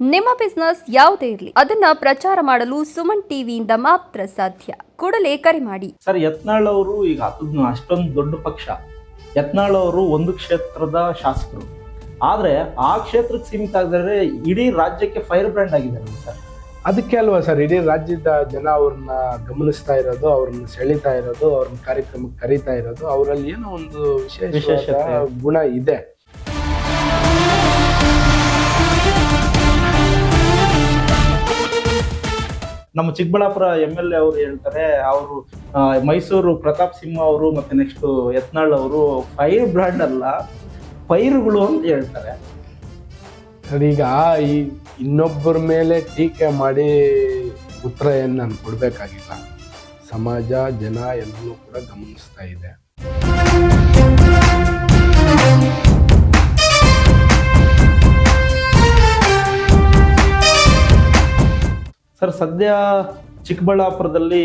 ನಿಮ್ಮ ಬಿಸ್ನೆಸ್ ಯಾವುದೇ ಇರಲಿ ಅದನ್ನ ಪ್ರಚಾರ ಮಾಡಲು ಸುಮನ್ ಟಿವಿಯಿಂದ ಮಾತ್ರ ಸಾಧ್ಯ. ಕೂಡಲೇ ಕರೆ ಮಾಡಿ. ಸರ್ ಯತ್ನಾಳ್ ಅವರು ಈಗ ಅದನ್ನ ಅಷ್ಟೊಂದು ದೊಡ್ಡ ಪಕ್ಷ. ಯತ್ನಾಳ್ ಅವರು ಒಂದು ಕ್ಷೇತ್ರದ ಶಾಸಕರು. ಆದ್ರೆ ಆ ಕ್ಷೇತ್ರಕ್ಕೆ ಸೀಮಿತ ಆಗಿದ್ರೆ ಇಡೀ ರಾಜ್ಯಕ್ಕೆ ಫೈರ್ ಬ್ರ್ಯಾಂಡ್ ಆಗಿದ್ದಾರೆ ಸರ್? ಅದಕ್ಕೆ ಅಲ್ವಾ ಸರ್ ಇಡೀ ರಾಜ್ಯದ ಜನ ಅವ್ರನ್ನ ಗಮನಿಸ್ತಾ ಇರೋದು ಅವ್ರನ್ನ ಸೆಳೀತಾ ಇರೋದು ಅವ್ರನ್ನ ಕಾರ್ಯಕ್ರಮಕ್ಕೆ ಕರೀತಾ ಇರೋದು ಅವರಲ್ಲಿ ಏನೋ ಒಂದು ವಿಶೇಷ. ಗುಣ ಇದೆ. ನಮ್ಮ ಚಿಕ್ಕಬಳ್ಳಾಪುರ ಎಂ ಎಲ್ ಎ ಅವರು ಹೇಳ್ತಾರೆ, ಅವರು ಮೈಸೂರು ಪ್ರತಾಪ್ ಸಿಂಹ ಅವರು ಮತ್ತೆ ನೆಕ್ಸ್ಟ್ ಯತ್ನಾಳ್ ಅವರು ಫೈರ್ ಬ್ರ್ಯಾಂಡ್ ಅಲ್ಲ ಫೈರ್ಗಳು ಅಂತ ಹೇಳ್ತಾರೆ. ಸರ್ ಈ ಇನ್ನೊಬ್ಬರ ಮೇಲೆ ಟೀಕೆ ಮಾಡಿ ಉತ್ತರ ಏನು ನಾನು ಕೊಡಬೇಕಾಗಿಲ್ಲ. ಸಮಾಜ, ಜನ ಎಲ್ಲರೂ ಕೂಡ ಗಮನಿಸ್ತಾ ಇದೆ. ಸರ್, ಸದ್ಯ ಚಿಕ್ಕಬಳ್ಳಾಪುರದಲ್ಲಿ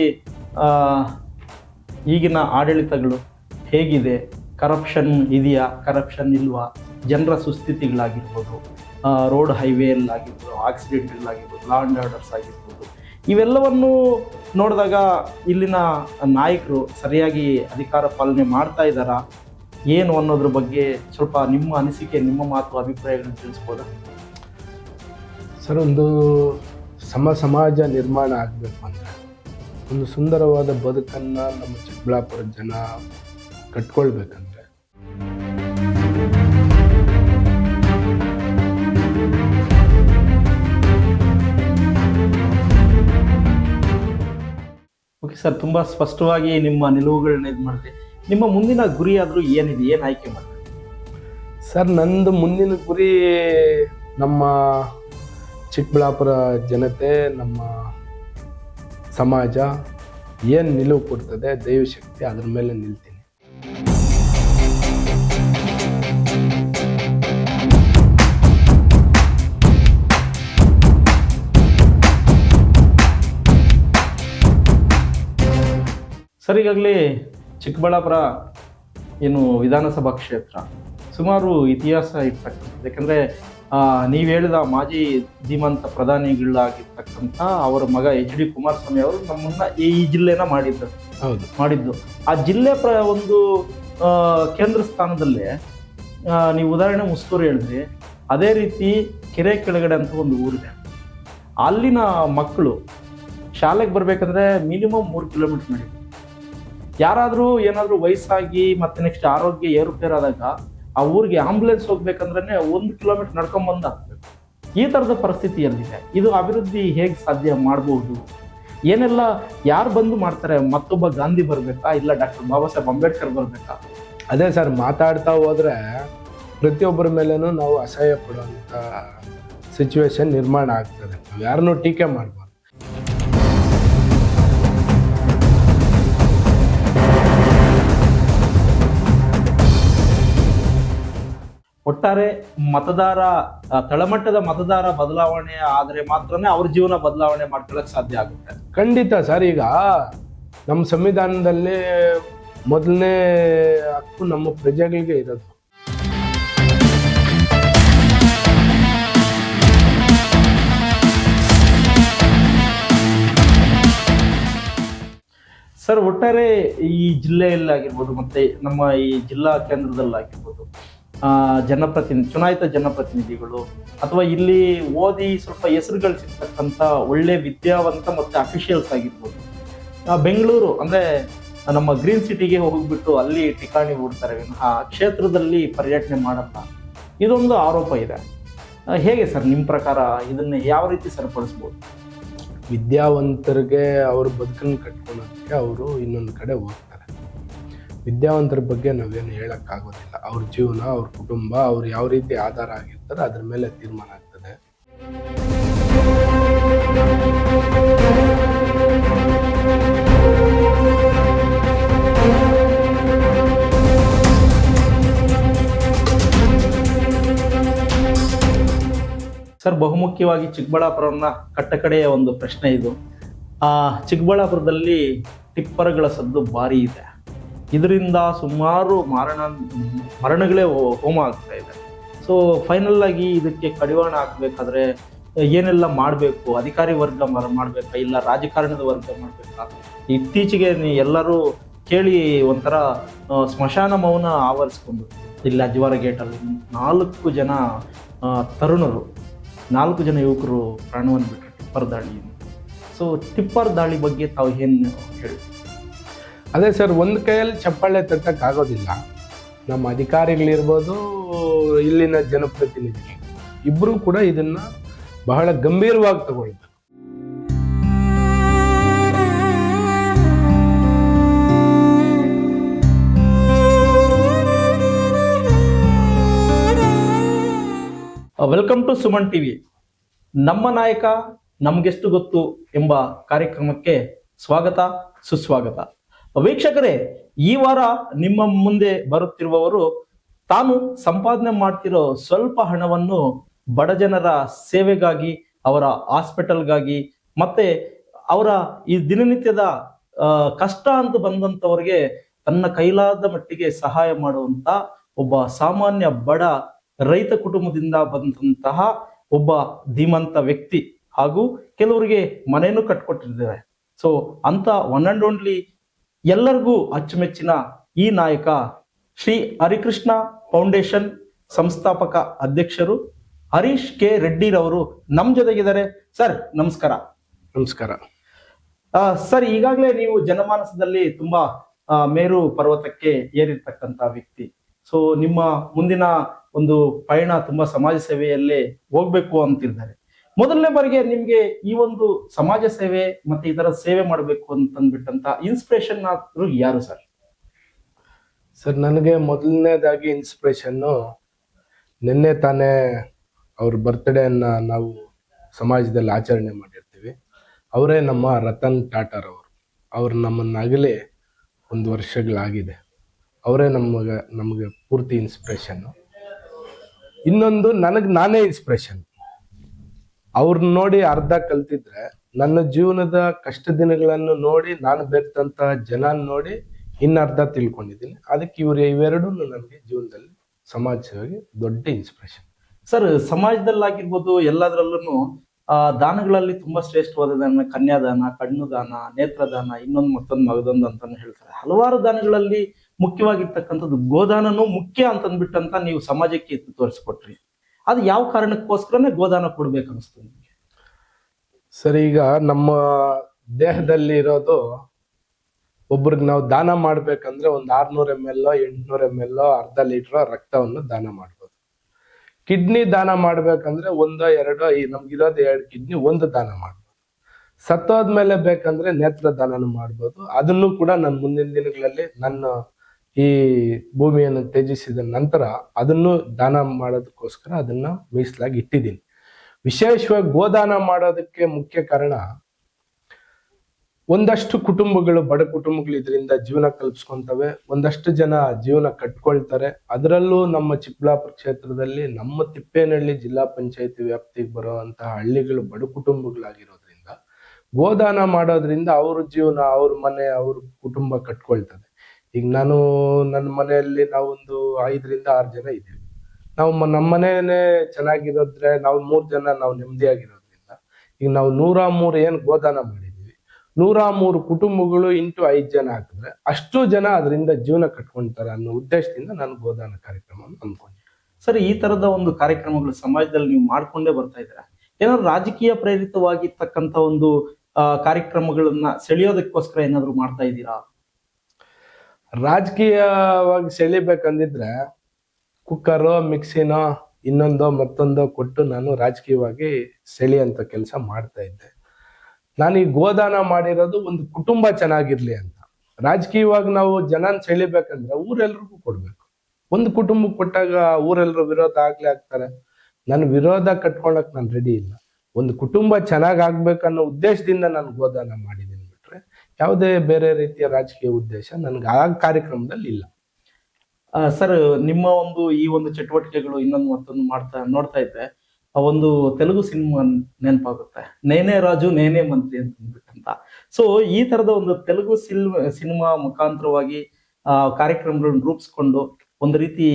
ಈಗಿನ ಆಡಳಿತಗಳು ಹೇಗಿದೆ? ಕರಪ್ಷನ್ ಇದೆಯಾ? ಕರಪ್ಷನ್ ಇಲ್ವಾ? ಜನರ ಸುಸ್ಥಿತಿಗಳಾಗಿರ್ಬೋದು ರೋಡ್ ಹೈವೇಲ್ಲಾಗಿರ್ಬೋದು ಆಕ್ಸಿಡೆಂಟ್ಗಳಾಗಿರ್ಬೋದು ಲಾ ಆ್ಯಂಡ್ ಆರ್ಡರ್ಸ್ ಆಗಿರ್ಬೋದು, ಇವೆಲ್ಲವನ್ನು ನೋಡಿದಾಗ ಇಲ್ಲಿನ ನಾಯಕರು ಸರಿಯಾಗಿ ಅಧಿಕಾರ ಪಾಲನೆ ಮಾಡ್ತಾ ಇದ್ದಾರಾ? ಏನು ಅನ್ನೋದ್ರ ಬಗ್ಗೆ ಸ್ವಲ್ಪ ನಿಮ್ಮ ಅನಿಸಿಕೆ, ನಿಮ್ಮ ಮಾತು, ಅಭಿಪ್ರಾಯಗಳನ್ನು ತಿಳಿಸ್ಬೋದಾ? ಸರ್, ಒಂದು ಸಮ ಸಮಾಜ ನಿರ್ಮಾಣ ಆಗಬೇಕು ಅಂತ ಒಂದು ಸುಂದರವಾದ ಬದುಕನ್ನು ನಮ್ಮ ಚಿಕ್ಕಬಳ್ಳಾಪುರ ಜನ ಕಟ್ಕೊಳ್ಬೇಕಂದ್ರೆ. ಓಕೆ ಸರ್ ತುಂಬ ಸ್ಪಷ್ಟವಾಗಿ ನಿಮ್ಮ ನಿಲುವುಗಳನ್ನ ಇದು ಮಾಡಿದೆ. ನಿಮ್ಮ ಮುಂದಿನ ಗುರಿ ಆದರೂ ಏನಿದೆ? ಏನು ಆಯ್ಕೆ ಮಾಡಿ ಸರ್ ನಂದು ಮುಂದಿನ ಗುರಿ ನಮ್ಮ ಚಿಕ್ಕಬಳ್ಳಾಪುರ ಜನತೆ ನಮ್ಮ ಸಮಾಜ ಏನು ನಿಲುವು ಕೊಡ್ತದೆ ದೈವಶಕ್ತಿ ಅದ್ರ ಮೇಲೆ ನಿಲ್ತೀನಿ. ಸರ್, ಈಗಾಗಲೇ ಚಿಕ್ಕಬಳ್ಳಾಪುರ ಏನು ವಿಧಾನಸಭಾ ಕ್ಷೇತ್ರ ಸುಮಾರು ಇತಿಹಾಸ ಇರ್ತಕ್ಕಂಥದ್ದು. ಯಾಕಂದರೆ ನೀವು ಹೇಳಿದ ಮಾಜಿ ಧೀಮಂತ ಪ್ರಧಾನಿಗಳಾಗಿರ್ತಕ್ಕಂಥ ಅವರ ಮಗ ಎಚ್ ಡಿ ಕುಮಾರಸ್ವಾಮಿ ಅವರು ನಮ್ಮನ್ನ ಈ ಜಿಲ್ಲೆನ ಮಾಡಿದ್ದರು ಹೌದು. ಮಾಡಿದ್ದು. ಆ ಜಿಲ್ಲೆ ಪ್ರ ಒಂದು ಕೇಂದ್ರ ಸ್ಥಾನದಲ್ಲೇ ನೀವು ಉದಾಹರಣೆ ಮುಸ್ತೂರು ಹೇಳಿದ್ರಿ. ಅದೇ ರೀತಿ ಕೆರೆ ಕೆಳಗಡೆ ಅಂತ ಒಂದು ಊರಿದೆ. ಅಲ್ಲಿನ ಮಕ್ಕಳು ಶಾಲೆಗೆ ಬರಬೇಕಂದ್ರೆ ಮಿನಿಮಮ್ ಮೂರು ಕಿಲೋಮೀಟರ್ ನಡೀತಾರೆ ಯಾರಾದರೂ ಏನಾದರೂ ವಯಸ್ಸಾಗಿ ಮತ್ತು ನೆಕ್ಸ್ಟ್ ಆರೋಗ್ಯ ಏರುಪೇರಾದಾಗ ಆ ಊರಿಗೆ ಆಂಬುಲೆನ್ಸ್ ಹೋಗ್ಬೇಕಂದ್ರೆ ಒಂದು ಕಿಲೋಮೀಟರ್ ನಡ್ಕೊಂಬಂದು ಹಾಕ್ಬೇಕು ಈ ಥರದ ಪರಿಸ್ಥಿತಿಯಲ್ಲಿದೆ ಇದು ಅಭಿವೃದ್ಧಿ ಹೇಗೆ ಸಾಧ್ಯ ಮಾಡಬಹುದು ಏನೆಲ್ಲ ಯಾರು ಬಂದು ಮಾಡ್ತಾರೆ? ಮತ್ತೊಬ್ಬ ಗಾಂಧಿ ಬರಬೇಕಾ? ಇಲ್ಲ ಡಾಕ್ಟರ್ ಬಾಬಾ ಸಾಹೇಬ್ ಅಂಬೇಡ್ಕರ್ ಬರಬೇಕಾ? ಅದೇ ಸರ್, ಮಾತಾಡ್ತಾ ಹೋದ್ರೆ ಪ್ರತಿಯೊಬ್ಬರ ಮೇಲೂ ನಾವು ಅಸಹ್ಯ ಪಡುವಂಥ ಸಿಚುವೇಶನ್ ನಿರ್ಮಾಣ ಆಗ್ತದೆ. ಯಾರನ್ನೂ ಟೀಕೆ ಮಾಡಬಾರ್ದು. ಒಟ್ಟಾರೆ ಮತದಾರ ತಳಮಟ್ಟದ ಮತದಾರ ಬದಲಾವಣೆ ಆದರೆ ಮಾತ್ರನೇ ಅವ್ರ ಜೀವನ ಬದಲಾವಣೆ ಮಾಡ್ಕೊಳ್ಳೋಕೆ ಸಾಧ್ಯ ಆಗುತ್ತೆ. ಖಂಡಿತ ಸರ್ ಈಗ ನಮ್ಮ ಸಂವಿಧಾನದಲ್ಲಿ ಮೊದಲನೇ ಹಕ್ಕು ನಮ್ಮ ಪ್ರಜೆಗಳಿಗೆ ಇರೋದು. ಸರ್ ಒಟ್ಟಾರೆ ಈ ಜಿಲ್ಲೆಯಲ್ಲಾಗಿರ್ಬೋದು ಮತ್ತೆ ನಮ್ಮ ಈ ಜಿಲ್ಲಾ ಕೇಂದ್ರದಲ್ಲಾಗಿರ್ಬೋದು ಜನಪ್ರತಿನಿಧಿ, ಚುನಾಯಿತ ಜನಪ್ರತಿನಿಧಿಗಳು ಅಥವಾ ಇಲ್ಲಿ ಓದಿ ಸ್ವಲ್ಪ ಹೆಸರುಗಳು ಸಿಗ್ತಕ್ಕಂಥ ಒಳ್ಳೆ ವಿದ್ಯಾವಂತ ಮತ್ತು ಅಫಿಷಿಯಲ್ಸ್ ಆಗಿರ್ಬೋದು. ಬೆಂಗಳೂರು, ಅಂದರೆ ನಮ್ಮ ಗ್ರೀನ್ ಸಿಟಿಗೆ ಹೋಗ್ಬಿಟ್ಟು ಅಲ್ಲಿ ಠಿಕಾಣಿ ಹೂಡ್ತಾರೆ ಆ ಕ್ಷೇತ್ರದಲ್ಲಿ ಪರ್ಯಟನೆ ಮಾಡಲ್ಲ ಇದೊಂದು ಆರೋಪ ಇದೆ. ಹೇಗೆ ಸರ್ ನಿಮ್ಮ ಪ್ರಕಾರ ಇದನ್ನು ಯಾವ ರೀತಿ ಸರಿಪಡಿಸ್ಬೋದು? ವಿದ್ಯಾವಂತರಿಗೆ ಅವ್ರ ಬದುಕನ್ನು ಕಟ್ಕೊಳ್ಳೋದಕ್ಕೆ ಅವರು ಇನ್ನೊಂದು ಕಡೆ ಹೋಗ್ತಾರೆ. ವಿದ್ಯಾವಂತರ ಬಗ್ಗೆ ನಾವೇನು ಹೇಳೋಕ್ಕಾಗೋದಿಲ್ಲ. ಅವ್ರ ಜೀವನ, ಅವ್ರ ಕುಟುಂಬ, ಅವ್ರು ಯಾವ ರೀತಿ ಆಧಾರ ಆಗಿರ್ತಾರೆ, ಅದ್ರ ಮೇಲೆ ತೀರ್ಮಾನ ಆಗ್ತದೆ. ಸರ್, ಬಹುಮುಖ್ಯವಾಗಿ ಚಿಕ್ಕಬಳ್ಳಾಪುರನ ಕಟ್ಟಕಡೆಯ ಒಂದು ಪ್ರಶ್ನೆ ಇದು. ಚಿಕ್ಕಬಳ್ಳಾಪುರದಲ್ಲಿ ಟಿಪ್ಪರ್ಗಳ ಸದ್ದು ಭಾರಿ ಇದೆ. ಇದರಿಂದ ಸುಮಾರು ಮಾರಣ, ಮರಣಗಳೇ ಹೋಮ ಆಗ್ತಾ ಇದೆ. ಸೊ ಫೈನಲ್ ಇದಕ್ಕೆ ಕಡಿವಾಣ ಹಾಕಬೇಕಾದ್ರೆ, ಏನೆಲ್ಲ ಮಾಡಬೇಕು? ಅಧಿಕಾರಿ ವರ್ಗ ಮಾಡಬೇಕಾ? ಇಲ್ಲ ರಾಜಕಾರಣದ ವರ್ಗ ಮಾಡಬೇಕಾ? ಇತ್ತೀಚೆಗೆ ಎಲ್ಲರೂ ಕೇಳಿ ಒಂಥರ ಸ್ಮಶಾನ ಮೌನ ಆವರಿಸ್ಕೊಂಡು, ಇಲ್ಲಿ ಅಜ್ವಾರ ಗೇಟಲ್ಲಿ ನಾಲ್ಕು ಜನ ತರುಣರು, ನಾಲ್ಕು ಜನ ಯುವಕರು ಪ್ರಾಣವನ್ನು ಬಿಟ್ಟರು ಟಿಪ್ಪರ್ ದಾಳಿ ಸೊ ಟಿಪ್ಪರ್ ದಾಳಿ ಬಗ್ಗೆ ತಾವು ಏನು ಹೇಳಿ ಅದೇ ಸರ್, ಒಂದು ಕೈಯಲ್ಲಿ ಚಪ್ಪಾಳೆ ತಟ್ಟಕ್ಕಾಗೋದಿಲ್ಲ ನಮ್ಮ ಅಧಿಕಾರಿಗಳಿರ್ಬೋದು, ಇಲ್ಲಿನ ಜನಪ್ರತಿನಿಧಿಗಳು. ಇಬ್ಬರೂ ಕೂಡ ಇದನ್ನ ಬಹಳ ಗಂಭೀರವಾಗಿ ತಗೊಳ್ಬೇಕು ವೆಲ್ಕಮ್ ಟು ಸುಮನ್ ಟಿವಿ ನಮ್ಮ ನಾಯಕ ನಮಗೆಷ್ಟು ಗೊತ್ತು ಎಂಬ ಕಾರ್ಯಕ್ರಮಕ್ಕೆ ಸ್ವಾಗತ, ಸುಸ್ವಾಗತ. ವೀಕ್ಷಕರೇ, ಈ ವಾರ ನಿಮ್ಮ ಮುಂದೆ ಬರುತ್ತಿರುವವರು ತಾನು ಸಂಪಾದನೆ ಮಾಡ್ತಿರೋ ಸ್ವಲ್ಪ ಹಣವನ್ನು ಬಡ ಜನರ ಸೇವೆಗಾಗಿ, ಅವರ ಹಾಸ್ಪಿಟಲ್ಗಾಗಿ, ಮತ್ತೆ ಅವರ ಈ ದಿನನಿತ್ಯದ ಕಷ್ಟ ಅಂತ ಬಂದಂತವರಿಗೆ ತನ್ನ ಕೈಲಾದ ಮಟ್ಟಿಗೆ ಸಹಾಯ ಮಾಡುವಂತ ಒಬ್ಬ ಸಾಮಾನ್ಯ ಬಡ ರೈತ ಕುಟುಂಬದಿಂದ ಬಂದಂತಹ ಒಬ್ಬ ಧೀಮಂತ ವ್ಯಕ್ತಿ ಹಾಗೂ ಕೆಲವರಿಗೆ ಮನೆಯನ್ನು ಕಟ್ಕೊಟ್ಟಿದ್ದಾರೆ. ಸೊ ಅಂತ ಒನ್ ಅಂಡ್ ಓನ್ಲಿ ಎಲ್ಲರಿಗೂ ಅಚ್ಚುಮೆಚ್ಚಿನ ಈ ನಾಯಕ ಶ್ರೀ ಹರಿಕೃಷ್ಣ ಫೌಂಡೇಶನ್ ಸಂಸ್ಥಾಪಕ ಅಧ್ಯಕ್ಷರು ಹರೀಶ್ ಕೆ ರೆಡ್ಡಿರವರು ನಮ್ ಜೊತೆಗಿದ್ದಾರೆ. ಸರ್ ನಮಸ್ಕಾರ. ನಮಸ್ಕಾರ. ಸರ್ ಈಗಾಗಲೇ ನೀವು ಜನಮಾನಸದಲ್ಲಿ ತುಂಬಾ ಮೇರು ಪರ್ವತಕ್ಕೆ ಏರಿರ್ತಕ್ಕಂತ ವ್ಯಕ್ತಿ. ಸೊ ನಿಮ್ಮ ಮುಂದಿನ ಒಂದು ಪಯಣ ತುಂಬಾ ಸಮಾಜ ಸೇವೆಯಲ್ಲೇ ಹೋಗ್ಬೇಕು ಅಂತಿದ್ದಾರೆ. ಮೊದಲನೇ ಬಾರಿಗೆ ನಿಮ್ಗೆ ಈ ಒಂದು ಸಮಾಜ ಸೇವೆ ಮತ್ತೆ ಈ ಸೇವೆ ಮಾಡಬೇಕು ಅಂತಂದ್ಬಿಟ್ಟಂತ ಇನ್ಸ್ಪಿರೇಷನ್ ಆದ್ರು ಯಾರು ಸರ್ ಸರ್ ನನಗೆ ಮೊದಲನೇದಾಗಿ ಇನ್ಸ್ಪಿರೇಷನ್ನು ನಿನ್ನೆ ತಾನೇ ಅವ್ರ ಬರ್ತ್ಡೇನ ನಾವು ಸಮಾಜದಲ್ಲಿ ಆಚರಣೆ ಮಾಡಿರ್ತೀವಿ. ಅವರೇ ನಮ್ಮ ರತನ್ ಟಾಟಾರ್ ಅವರು. ಅವ್ರು ನಮ್ಮನ್ನಾಗಲೇ ಒಂದು ವರ್ಷಗಳಾಗಿದೆ. ಅವರೇ ನಮಗೆ ನಮಗೆ ಪೂರ್ತಿ ಇನ್ಸ್ಪಿರೇಷನ್ನು ಇನ್ನೊಂದು ನನಗೆ ನಾನೇ ಇನ್ಸ್ಪಿರೇಷನ್ ಅವ್ರನ್ನ ನೋಡಿ ಅರ್ಧ ಕಲ್ತಿದ್ರೆ ನನ್ನ ಜೀವನದ ಕಷ್ಟ ದಿನಗಳನ್ನು ನೋಡಿ ನಾನು ಬೆರ್ತಂತ ಜನ ನೋಡಿ ಇನ್ನರ್ಧ ತಿಳ್ಕೊಂಡಿದ್ದೀನಿ. ಅದಕ್ಕೆ ಇವ್ರು ಇವೆರಡೂ ನನಗೆ ಜೀವನದಲ್ಲಿ ಸಮಾಜವಾಗಿ ದೊಡ್ಡ ಇನ್ಸ್ಪಿರೇಷನ್ ಸರ್, ಸಮಾಜದಲ್ಲಾಗಿರ್ಬೋದು ಎಲ್ಲದರಲ್ಲೂ ಆ, ದಾನಗಳಲ್ಲಿ ತುಂಬಾ ಶ್ರೇಷ್ಠವಾದ ದಾನ ಕನ್ಯಾದಾನ ಕಣ್ಣು ದಾನ ನೇತ್ರದಾನ, ಇನ್ನೊಂದು ಮತ್ತೊಂದು ಮಗದೊಂದು ಅಂತಾನು ಹೇಳ್ತಾರೆ. ಹಲವಾರು ದಾನಗಳಲ್ಲಿ ಮುಖ್ಯವಾಗಿರ್ತಕ್ಕಂಥದ್ದು ಗೋದಾನನೂ ಮುಖ್ಯ ಅಂತಂದ್ಬಿಟ್ಟಂತ ನೀವು ಸಮಾಜಕ್ಕೆ ಎತ್ತಿ ತೋರಿಸ್ಕೊಟ್ರಿ. ಅದು ಯಾವ ಕಾರಣಕ್ಕೋಸ್ಕರನೇ ಗೋದಾನ ಕೊಡ್ಬೇಕು ಅನಿಸ್ತು ನಿಮ್ಗೆ? ಸರ್, ಈಗ ನಮ್ಮ ದೇಹದಲ್ಲಿ ಇರೋದು ಒಬ್ರಿಗೆ ನಾವು ದಾನ ಮಾಡ್ಬೇಕಂದ್ರೆ ಒಂದು ಆರ್ನೂರ್ ಎಂ ಎಲ್ ಎಂಟ್ನೂರ್ ಎಂ ಎಲ್ ಅರ್ಧ ಲೀಟರ್ ರಕ್ತವನ್ನು ದಾನ ಮಾಡ್ಬೋದು. ಕಿಡ್ನಿ ದಾನ ಮಾಡ್ಬೇಕಂದ್ರೆ ಒಂದೋ, ಎರಡೋ, ಈ ನಮ್ಗಿರೋದು ಎರಡು ಕಿಡ್ನಿ ಒಂದು ದಾನ ಮಾಡ್ಬೋದು. ಸತ್ತೋದ್ಮೇಲೆ ಬೇಕಂದ್ರೆ ನೇತ್ರ ದಾನನು ಮಾಡ್ಬೋದು. ಅದನ್ನು ಕೂಡ ನನ್ನ ಮುಂದಿನ ದಿನಗಳಲ್ಲಿ ನನ್ನ ಈ ಭೂಮಿಯನ್ನು ತ್ಯಜಿಸಿದ ನಂತರ ಅದನ್ನು ದಾನ ಮಾಡೋದಕ್ಕೋಸ್ಕರ ಅದನ್ನ ಮೀಸಲಾಗಿ ಇಟ್ಟಿದ್ದೀನಿ. ವಿಶೇಷವಾಗಿ ಗೋದಾನ ಮಾಡೋದಕ್ಕೆ ಮುಖ್ಯ ಕಾರಣ ಒಂದಷ್ಟು ಕುಟುಂಬಗಳು, ಬಡ ಕುಟುಂಬಗಳು ಇದರಿಂದ ಜೀವನ ಕಲ್ಪಿಸ್ಕೊಂತವೆ. ಒಂದಷ್ಟು ಜನ ಜೀವನ ಕಟ್ಕೊಳ್ತಾರೆ. ಅದರಲ್ಲೂ ನಮ್ಮ ಚಿಕ್ಕಬಳ್ಳಾಪುರ ಕ್ಷೇತ್ರದಲ್ಲಿ ನಮ್ಮ ತಿಪ್ಪೇನಹಳ್ಳಿ ಜಿಲ್ಲಾ ಪಂಚಾಯತಿ ವ್ಯಾಪ್ತಿಗೆ ಬರುವಂತಹ ಹಳ್ಳಿಗಳು ಬಡ ಕುಟುಂಬಗಳಾಗಿರೋದ್ರಿಂದ ಗೋದಾನ ಮಾಡೋದ್ರಿಂದ ಅವ್ರ ಜೀವನ, ಅವ್ರ ಮನೆ, ಅವ್ರ ಕುಟುಂಬ ಕಟ್ಕೊಳ್ತದೆ. ಈಗ ನಾನು ನನ್ನ ಮನೆಯಲ್ಲಿ ನಾವೊಂದು ಐದರಿಂದ ಆರು ಜನ ಇದ್ದೀವಿ. ನಾವು ನಮ್ ನಮ್ಮ ಮನೆನೇ ಚೆನ್ನಾಗಿರೋದ್ರೆ ನಾವು ಮೂರ್ ಜನ ನಾವು ನೆಮ್ಮದಿಯಾಗಿರೋದ್ರಿಂದ ಈಗ ನಾವು ನೂರ ಮೂರು ಏನ್ ಗೋದಾನ ಮಾಡಿದೀವಿ ನೂರ ಮೂರು ಕುಟುಂಬಗಳು ಇಂಟು ಐದು ಜನ ಹಾಕಿದ್ರೆ ಅಷ್ಟು ಜನ ಅದರಿಂದ ಜೀವನ ಕಟ್ಕೊಂತಾರೆ ಅನ್ನೋ ಉದ್ದೇಶದಿಂದ ನಾನು ಗೋದಾನ ಕಾರ್ಯಕ್ರಮವನ್ನು ಅನ್ಕೊಂಡೆ ಸರ್, ಈ ತರದ ಒಂದು ಕಾರ್ಯಕ್ರಮಗಳು ಸಮಾಜದಲ್ಲಿ ನೀವು ಮಾಡ್ಕೊಂಡೇ ಬರ್ತಾ ಇದ್ದೀರಾ? ಏನಾದ್ರು ರಾಜಕೀಯ ಪ್ರೇರಿತವಾಗಿರ್ತಕ್ಕಂಥ ಒಂದು ಕಾರ್ಯಕ್ರಮಗಳನ್ನ ಸೆಳೆಯೋದಕ್ಕೋಸ್ಕರ ಏನಾದ್ರು ಮಾಡ್ತಾ ಇದ್ದೀರಾ? ರಾಜಕೀಯವಾಗಿ ಸೆಳಿಬೇಕಂದಿದ್ರೆ ಕುಕ್ಕರು, ಮಿಕ್ಸಿನೋ, ಇನ್ನೊಂದೋ ಮತ್ತೊಂದೋ ಕೊಟ್ಟು ನಾನು ರಾಜಕೀಯವಾಗಿ ಸೆಳೆಯಂತ ಕೆಲಸ ಮಾಡ್ತಾ ಇದ್ದೆ. ನಾನು ಈ ಗೋದಾನ ಮಾಡಿರೋದು ಒಂದು ಕುಟುಂಬ ಚೆನ್ನಾಗಿರ್ಲಿ ಅಂತ. ರಾಜಕೀಯವಾಗಿ ನಾವು ಜನನ ಸೆಳಿಬೇಕಂದ್ರೆ ಊರೆಲ್ರಿಗೂ ಕೊಡ್ಬೇಕು. ಒಂದು ಕುಟುಂಬಕ್ಕೆ ಕೊಟ್ಟಾಗ ಊರೆಲ್ಲರೂ ವಿರೋಧ ಆಗ್ಲೇ ಆಗ್ತಾರೆ. ನಾನು ವಿರೋಧ ಕಟ್ಕೊಳಕ್ ನಾನು ರೆಡಿ ಇಲ್ಲ. ಒಂದು ಕುಟುಂಬ ಚೆನ್ನಾಗ್ ಆಗ್ಬೇಕನ್ನೋ ಉದ್ದೇಶದಿಂದ ನಾನು ಗೋದಾನ ಬಿಟ್ರೆ ಯಾವುದೇ ಬೇರೆ ರೀತಿಯ ರಾಜಕೀಯ ಉದ್ದೇಶ ನನಗೆ ಆ ಕಾರ್ಯಕ್ರಮದಲ್ಲಿ ಇಲ್ಲ. ಸರ್, ನಿಮ್ಮ ಒಂದು ಈ ಒಂದು ಚಟುವಟಿಕೆಗಳು ಇನ್ನೊಂದು ಮತ್ತೊಂದು ಮಾಡ್ತಾ, ನೋಡ್ತಾ ಇದ್ದೆ ಆ ಒಂದು ತೆಲುಗು ಸಿನಿಮಾ ನೆನಪಾಗುತ್ತೆ. ನೇನೆ ರಾಜು, ನೇನೆ ಮಂತ್ರಿ ಅಂತ ಅಂದ್ಬಿಟ್ಟಂತ. ಸೊ ಈ ತರದ ಒಂದು ತೆಲುಗು ಸಿನಿಮಾ ಮುಖಾಂತರವಾಗಿ, ಆ, ಕಾರ್ಯಕ್ರಮಗಳನ್ನ ರೂಪಿಸ್ಕೊಂಡು ಒಂದು ರೀತಿ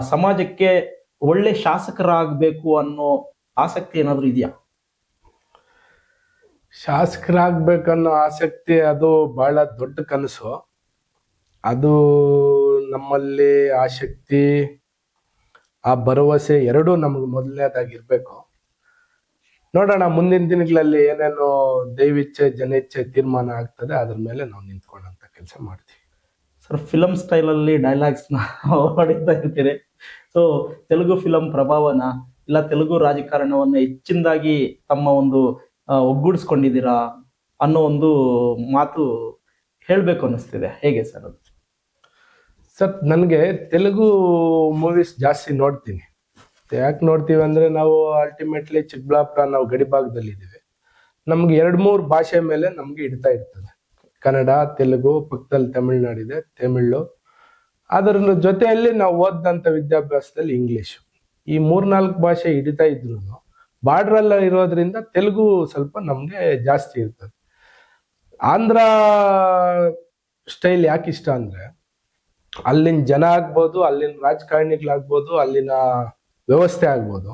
ಸಮಾಜಕ್ಕೆ ಒಳ್ಳೆ ಶಾಸಕರಾಗಬೇಕು ಅನ್ನೋ ಆಸಕ್ತಿ ಏನಾದರೂ ಇದೆಯಾ? ಶಾಸಕರಾಗ್ಬೇಕನ್ನೋ ಆಸಕ್ತಿ ಅದು ಬಹಳ ದೊಡ್ಡ ಕನಸು. ಅದು ನಮ್ಮಲ್ಲಿ ಆಸಕ್ತಿ, ಆ ಭರವಸೆ ಎರಡೂ ನಮಗೆ ಮೊದಲನೇದಾಗಿರ್ಬೇಕು. ನೋಡೋಣ, ಮುಂದಿನ ದಿನಗಳಲ್ಲಿ ಏನೇನು ದೈವಿಚ್ಛೆ, ಜನಿಚ್ಛೆ ತೀರ್ಮಾನ ಆಗ್ತದೆ, ಅದ್ರ ಮೇಲೆ ನಾವು ನಿಂತ್ಕೊಳ್ಳೋಂಥ ಕೆಲಸ ಮಾಡ್ತೀವಿ. ಸರ್ ಫಿಲಮ್ ಸ್ಟೈಲಲ್ಲಿ ಡೈಲಾಗ್ಸ್ನ ಹೊಡಿತಾ ಇರ್ತೀರಿ. ಸೊ ತೆಲುಗು ಫಿಲಂ ಪ್ರಭಾವನ, ಇಲ್ಲ ತೆಲುಗು ರಾಜಕಾರಣವನ್ನು ಹೆಚ್ಚಿನದಾಗಿ ತಮ್ಮ ಒಂದು ಒಗ್ಗೂಡಿಸ್ಕೊಂಡಿದ್ದೀರಾ ಅನ್ನೋ ಒಂದು ಮಾತು ಹೇಳಬೇಕು ಅನ್ನಿಸ್ತಿದೆ. ಹೇಗೆ ಸರ್ ಅದು? ಸರ್, ನನಗೆ ತೆಲುಗು ಮೂವೀಸ್ ಜಾಸ್ತಿ ನೋಡ್ತೀನಿ. ಯಾಕೆ ನೋಡ್ತೀವಿ ಅಂದರೆ ನಾವು ಅಲ್ಟಿಮೇಟ್ಲಿ ಚಿಕ್ಕಬಳ್ಳಾಪುರ, ನಾವು ಗಡಿ ಭಾಗದಲ್ಲಿದ್ದೀವಿ ನಮ್ಗೆ ಎರಡು ಮೂರು ಭಾಷೆ ಮೇಲೆ ನಮಗೆ ಇಡ್ತಾ ಇರ್ತದೆ. ಕನ್ನಡ, ತೆಲುಗು, ಪಕ್ಕದಲ್ಲಿ ತಮಿಳ್ನಾಡಿದೆ, ತಮಿಳು. ಅದರ ಜೊತೆಯಲ್ಲಿ ನಾವು ಓದಿದಂಥ ವಿದ್ಯಾಭ್ಯಾಸದಲ್ಲಿ ಇಂಗ್ಲೀಷು. ಈ ಮೂರ್ನಾಲ್ಕು ಭಾಷೆ ಹಿಡಿತಾ ಇದ್ರು ಬಾರ್ಡ್ರಲ್ಲ ಇರೋದ್ರಿಂದ ತೆಲುಗು ಸ್ವಲ್ಪ ನಮಗೆ ಜಾಸ್ತಿ ಇರ್ತದೆ. ಆಂಧ್ರ ಸ್ಟೈಲ್ ಯಾಕೆ ಇಷ್ಟ ಅಂದ್ರೆ ಅಲ್ಲಿನ ಜನ ಆಗ್ಬೋದು, ಅಲ್ಲಿನ ರಾಜಕಾರಣಿಗಳಾಗ್ಬೋದು, ಅಲ್ಲಿನ ವ್ಯವಸ್ಥೆ ಆಗ್ಬೋದು.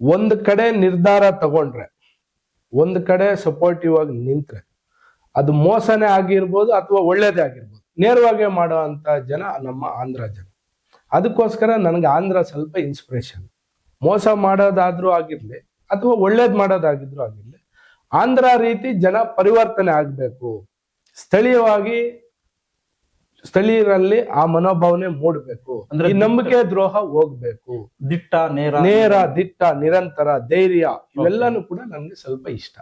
ಒಂದು ಕಡೆ ನಿರ್ಧಾರ ತಗೊಂಡ್ರೆ, ಒಂದು ಕಡೆ ಸಪೋರ್ಟಿವ್ ಆಗಿ ನಿಂತ್ರೆ, ಅದು ಮೋಸನೇ ಆಗಿರ್ಬೋದು ಅಥವಾ ಒಳ್ಳೇದೇ ಆಗಿರ್ಬೋದು. ನೇರವಾಗೇ ಮಾಡೋ ಅಂತ ಜನ ನಮ್ಮ ಆಂಧ್ರ ಜನ. ಅದಕ್ಕೋಸ್ಕರ ನನಗೆ ಆಂಧ್ರ ಸ್ವಲ್ಪ ಇನ್ಸ್ಪಿರೇಷನ್ ಮೋಸ ಮಾಡೋದಾದ್ರೂ ಆಗಿರ್ಲಿ ಅಥವಾ ಒಳ್ಳೇದ್ ಮಾಡೋದಾಗಿದ್ರು ಆಗಿರ್ಲಿ ಆಂಧ್ರ ರೀತಿ ಜನ ಪರಿವರ್ತನೆ ಆಗ್ಬೇಕು. ಸ್ಥಳೀಯವಾಗಿ ಸ್ಥಳೀಯರಲ್ಲಿ ಆ ಮನೋಭಾವನೆ ಮೂಡಬೇಕು. ಅಂದ್ರೆ ಈ ನಂಬಿಕೆ ದ್ರೋಹ ಹೋಗ್ಬೇಕು. ದಿಟ್ಟ ನೇರ ನೇರ ದಿಟ್ಟ ನಿರಂತರ ಧೈರ್ಯ ಇವೆಲ್ಲನೂ ಕೂಡ ನಮ್ಗೆ ಸ್ವಲ್ಪ ಇಷ್ಟ.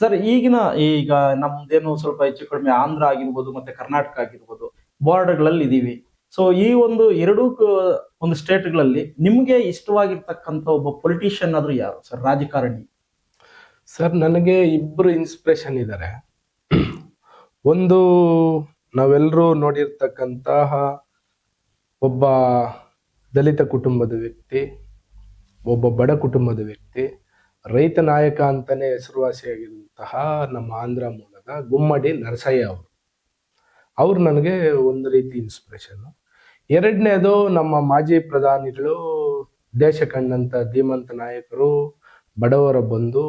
ಸರ್ ಈಗಿನ ಈಗ ನಮ್ದೇನು ಸ್ವಲ್ಪ ಹೆಚ್ಚು ಕಡಿಮೆ ಆಂಧ್ರ ಆಗಿರ್ಬೋದು ಮತ್ತೆ ಕರ್ನಾಟಕ ಆಗಿರ್ಬೋದು ಬಾರ್ಡರ್ಗಳಲ್ಲಿ ಇದೀವಿ. ಸೊ ಈ ಒಂದು ಎರಡೂ ಒಂದು ಸ್ಟೇಟ್ಗಳಲ್ಲಿ ನಿಮಗೆ ಇಷ್ಟವಾಗಿರ್ತಕ್ಕಂಥ ಒಬ್ಬ ಪೊಲಿಟಿಷಿಯನ್ ಆದ್ರೂ ಯಾರು? ಸರ್, ರಾಜಕಾರಣಿ. ಸರ್, ನನಗೆ ಇಬ್ಬರು ಇನ್ಸ್ಪಿರೇಷನ್ ಇದ್ದಾರೆ ಒಂದು ನಾವೆಲ್ಲರೂ ನೋಡಿರ್ತಕ್ಕಂತಹ ಒಬ್ಬ ದಲಿತ ಕುಟುಂಬದ ವ್ಯಕ್ತಿ, ಒಬ್ಬ ಬಡ ಕುಟುಂಬದ ವ್ಯಕ್ತಿ, ರೈತ ನಾಯಕ ಅಂತಾನೆ ಹೆಸರುವಾಸಿಯಾಗಿರುವಂತಹ ನಮ್ಮ ಆಂಧ್ರ ಮೂಲದ ಗುಮ್ಮಡಿ ನರಸಯ್ಯ ಅವರು. ಅವ್ರು ನನಗೆ ಒಂದು ರೀತಿ ಇನ್ಸ್ಪಿರೇಷನ್ ಎರಡನೇದು ನಮ್ಮ ಮಾಜಿ ಪ್ರಧಾನಿಗಳು ದೇಶ ಕಂಡಂತ ಧೀಮಂತ ನಾಯಕರು, ಬಡವರ ಬಂಧು,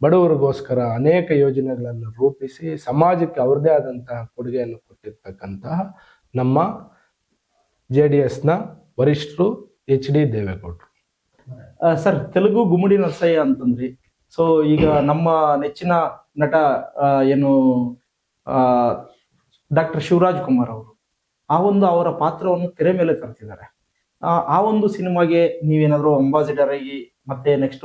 ಬಡವರಿಗೋಸ್ಕರ ಅನೇಕ ಯೋಜನೆಗಳನ್ನು ರೂಪಿಸಿ ಸಮಾಜಕ್ಕೆ ಅವ್ರದೇ ಆದಂತಹ ಕೊಡುಗೆಯನ್ನು ಕೊಟ್ಟಿರ್ತಕ್ಕಂತಹ ನಮ್ಮ ಜೆ ಡಿ ಎಸ್ನ ವರಿಷ್ಠರು ಎಚ್ ಡಿ ದೇವೇಗೌಡರು. ಸರ್, ತೆಲುಗು ಗುಮ್ಮಡಿ ನರಸಯ್ಯ ಅಂತಂದ್ರಿ. ಸೊ ಈಗ ನಮ್ಮ ನೆಚ್ಚಿನ ನಟ ಏನು ಡಾಕ್ಟರ್ ಶಿವರಾಜ್ ಕುಮಾರ್ ಅವರು. ಆ ಒಂದು ಅವರ ಪಾತ್ರವನ್ನು ತೆರೆ ಮೇಲೆ ತರ್ತಿದ್ದಾರೆ. ಆ ಆ ಒಂದು ಸಿನಿಮಾಗೆ ನೀವೇನಾದ್ರೂ ಅಂಬಾಸಿಡರ್ ಆಗಿ ಮತ್ತೆ ನೆಕ್ಸ್ಟ್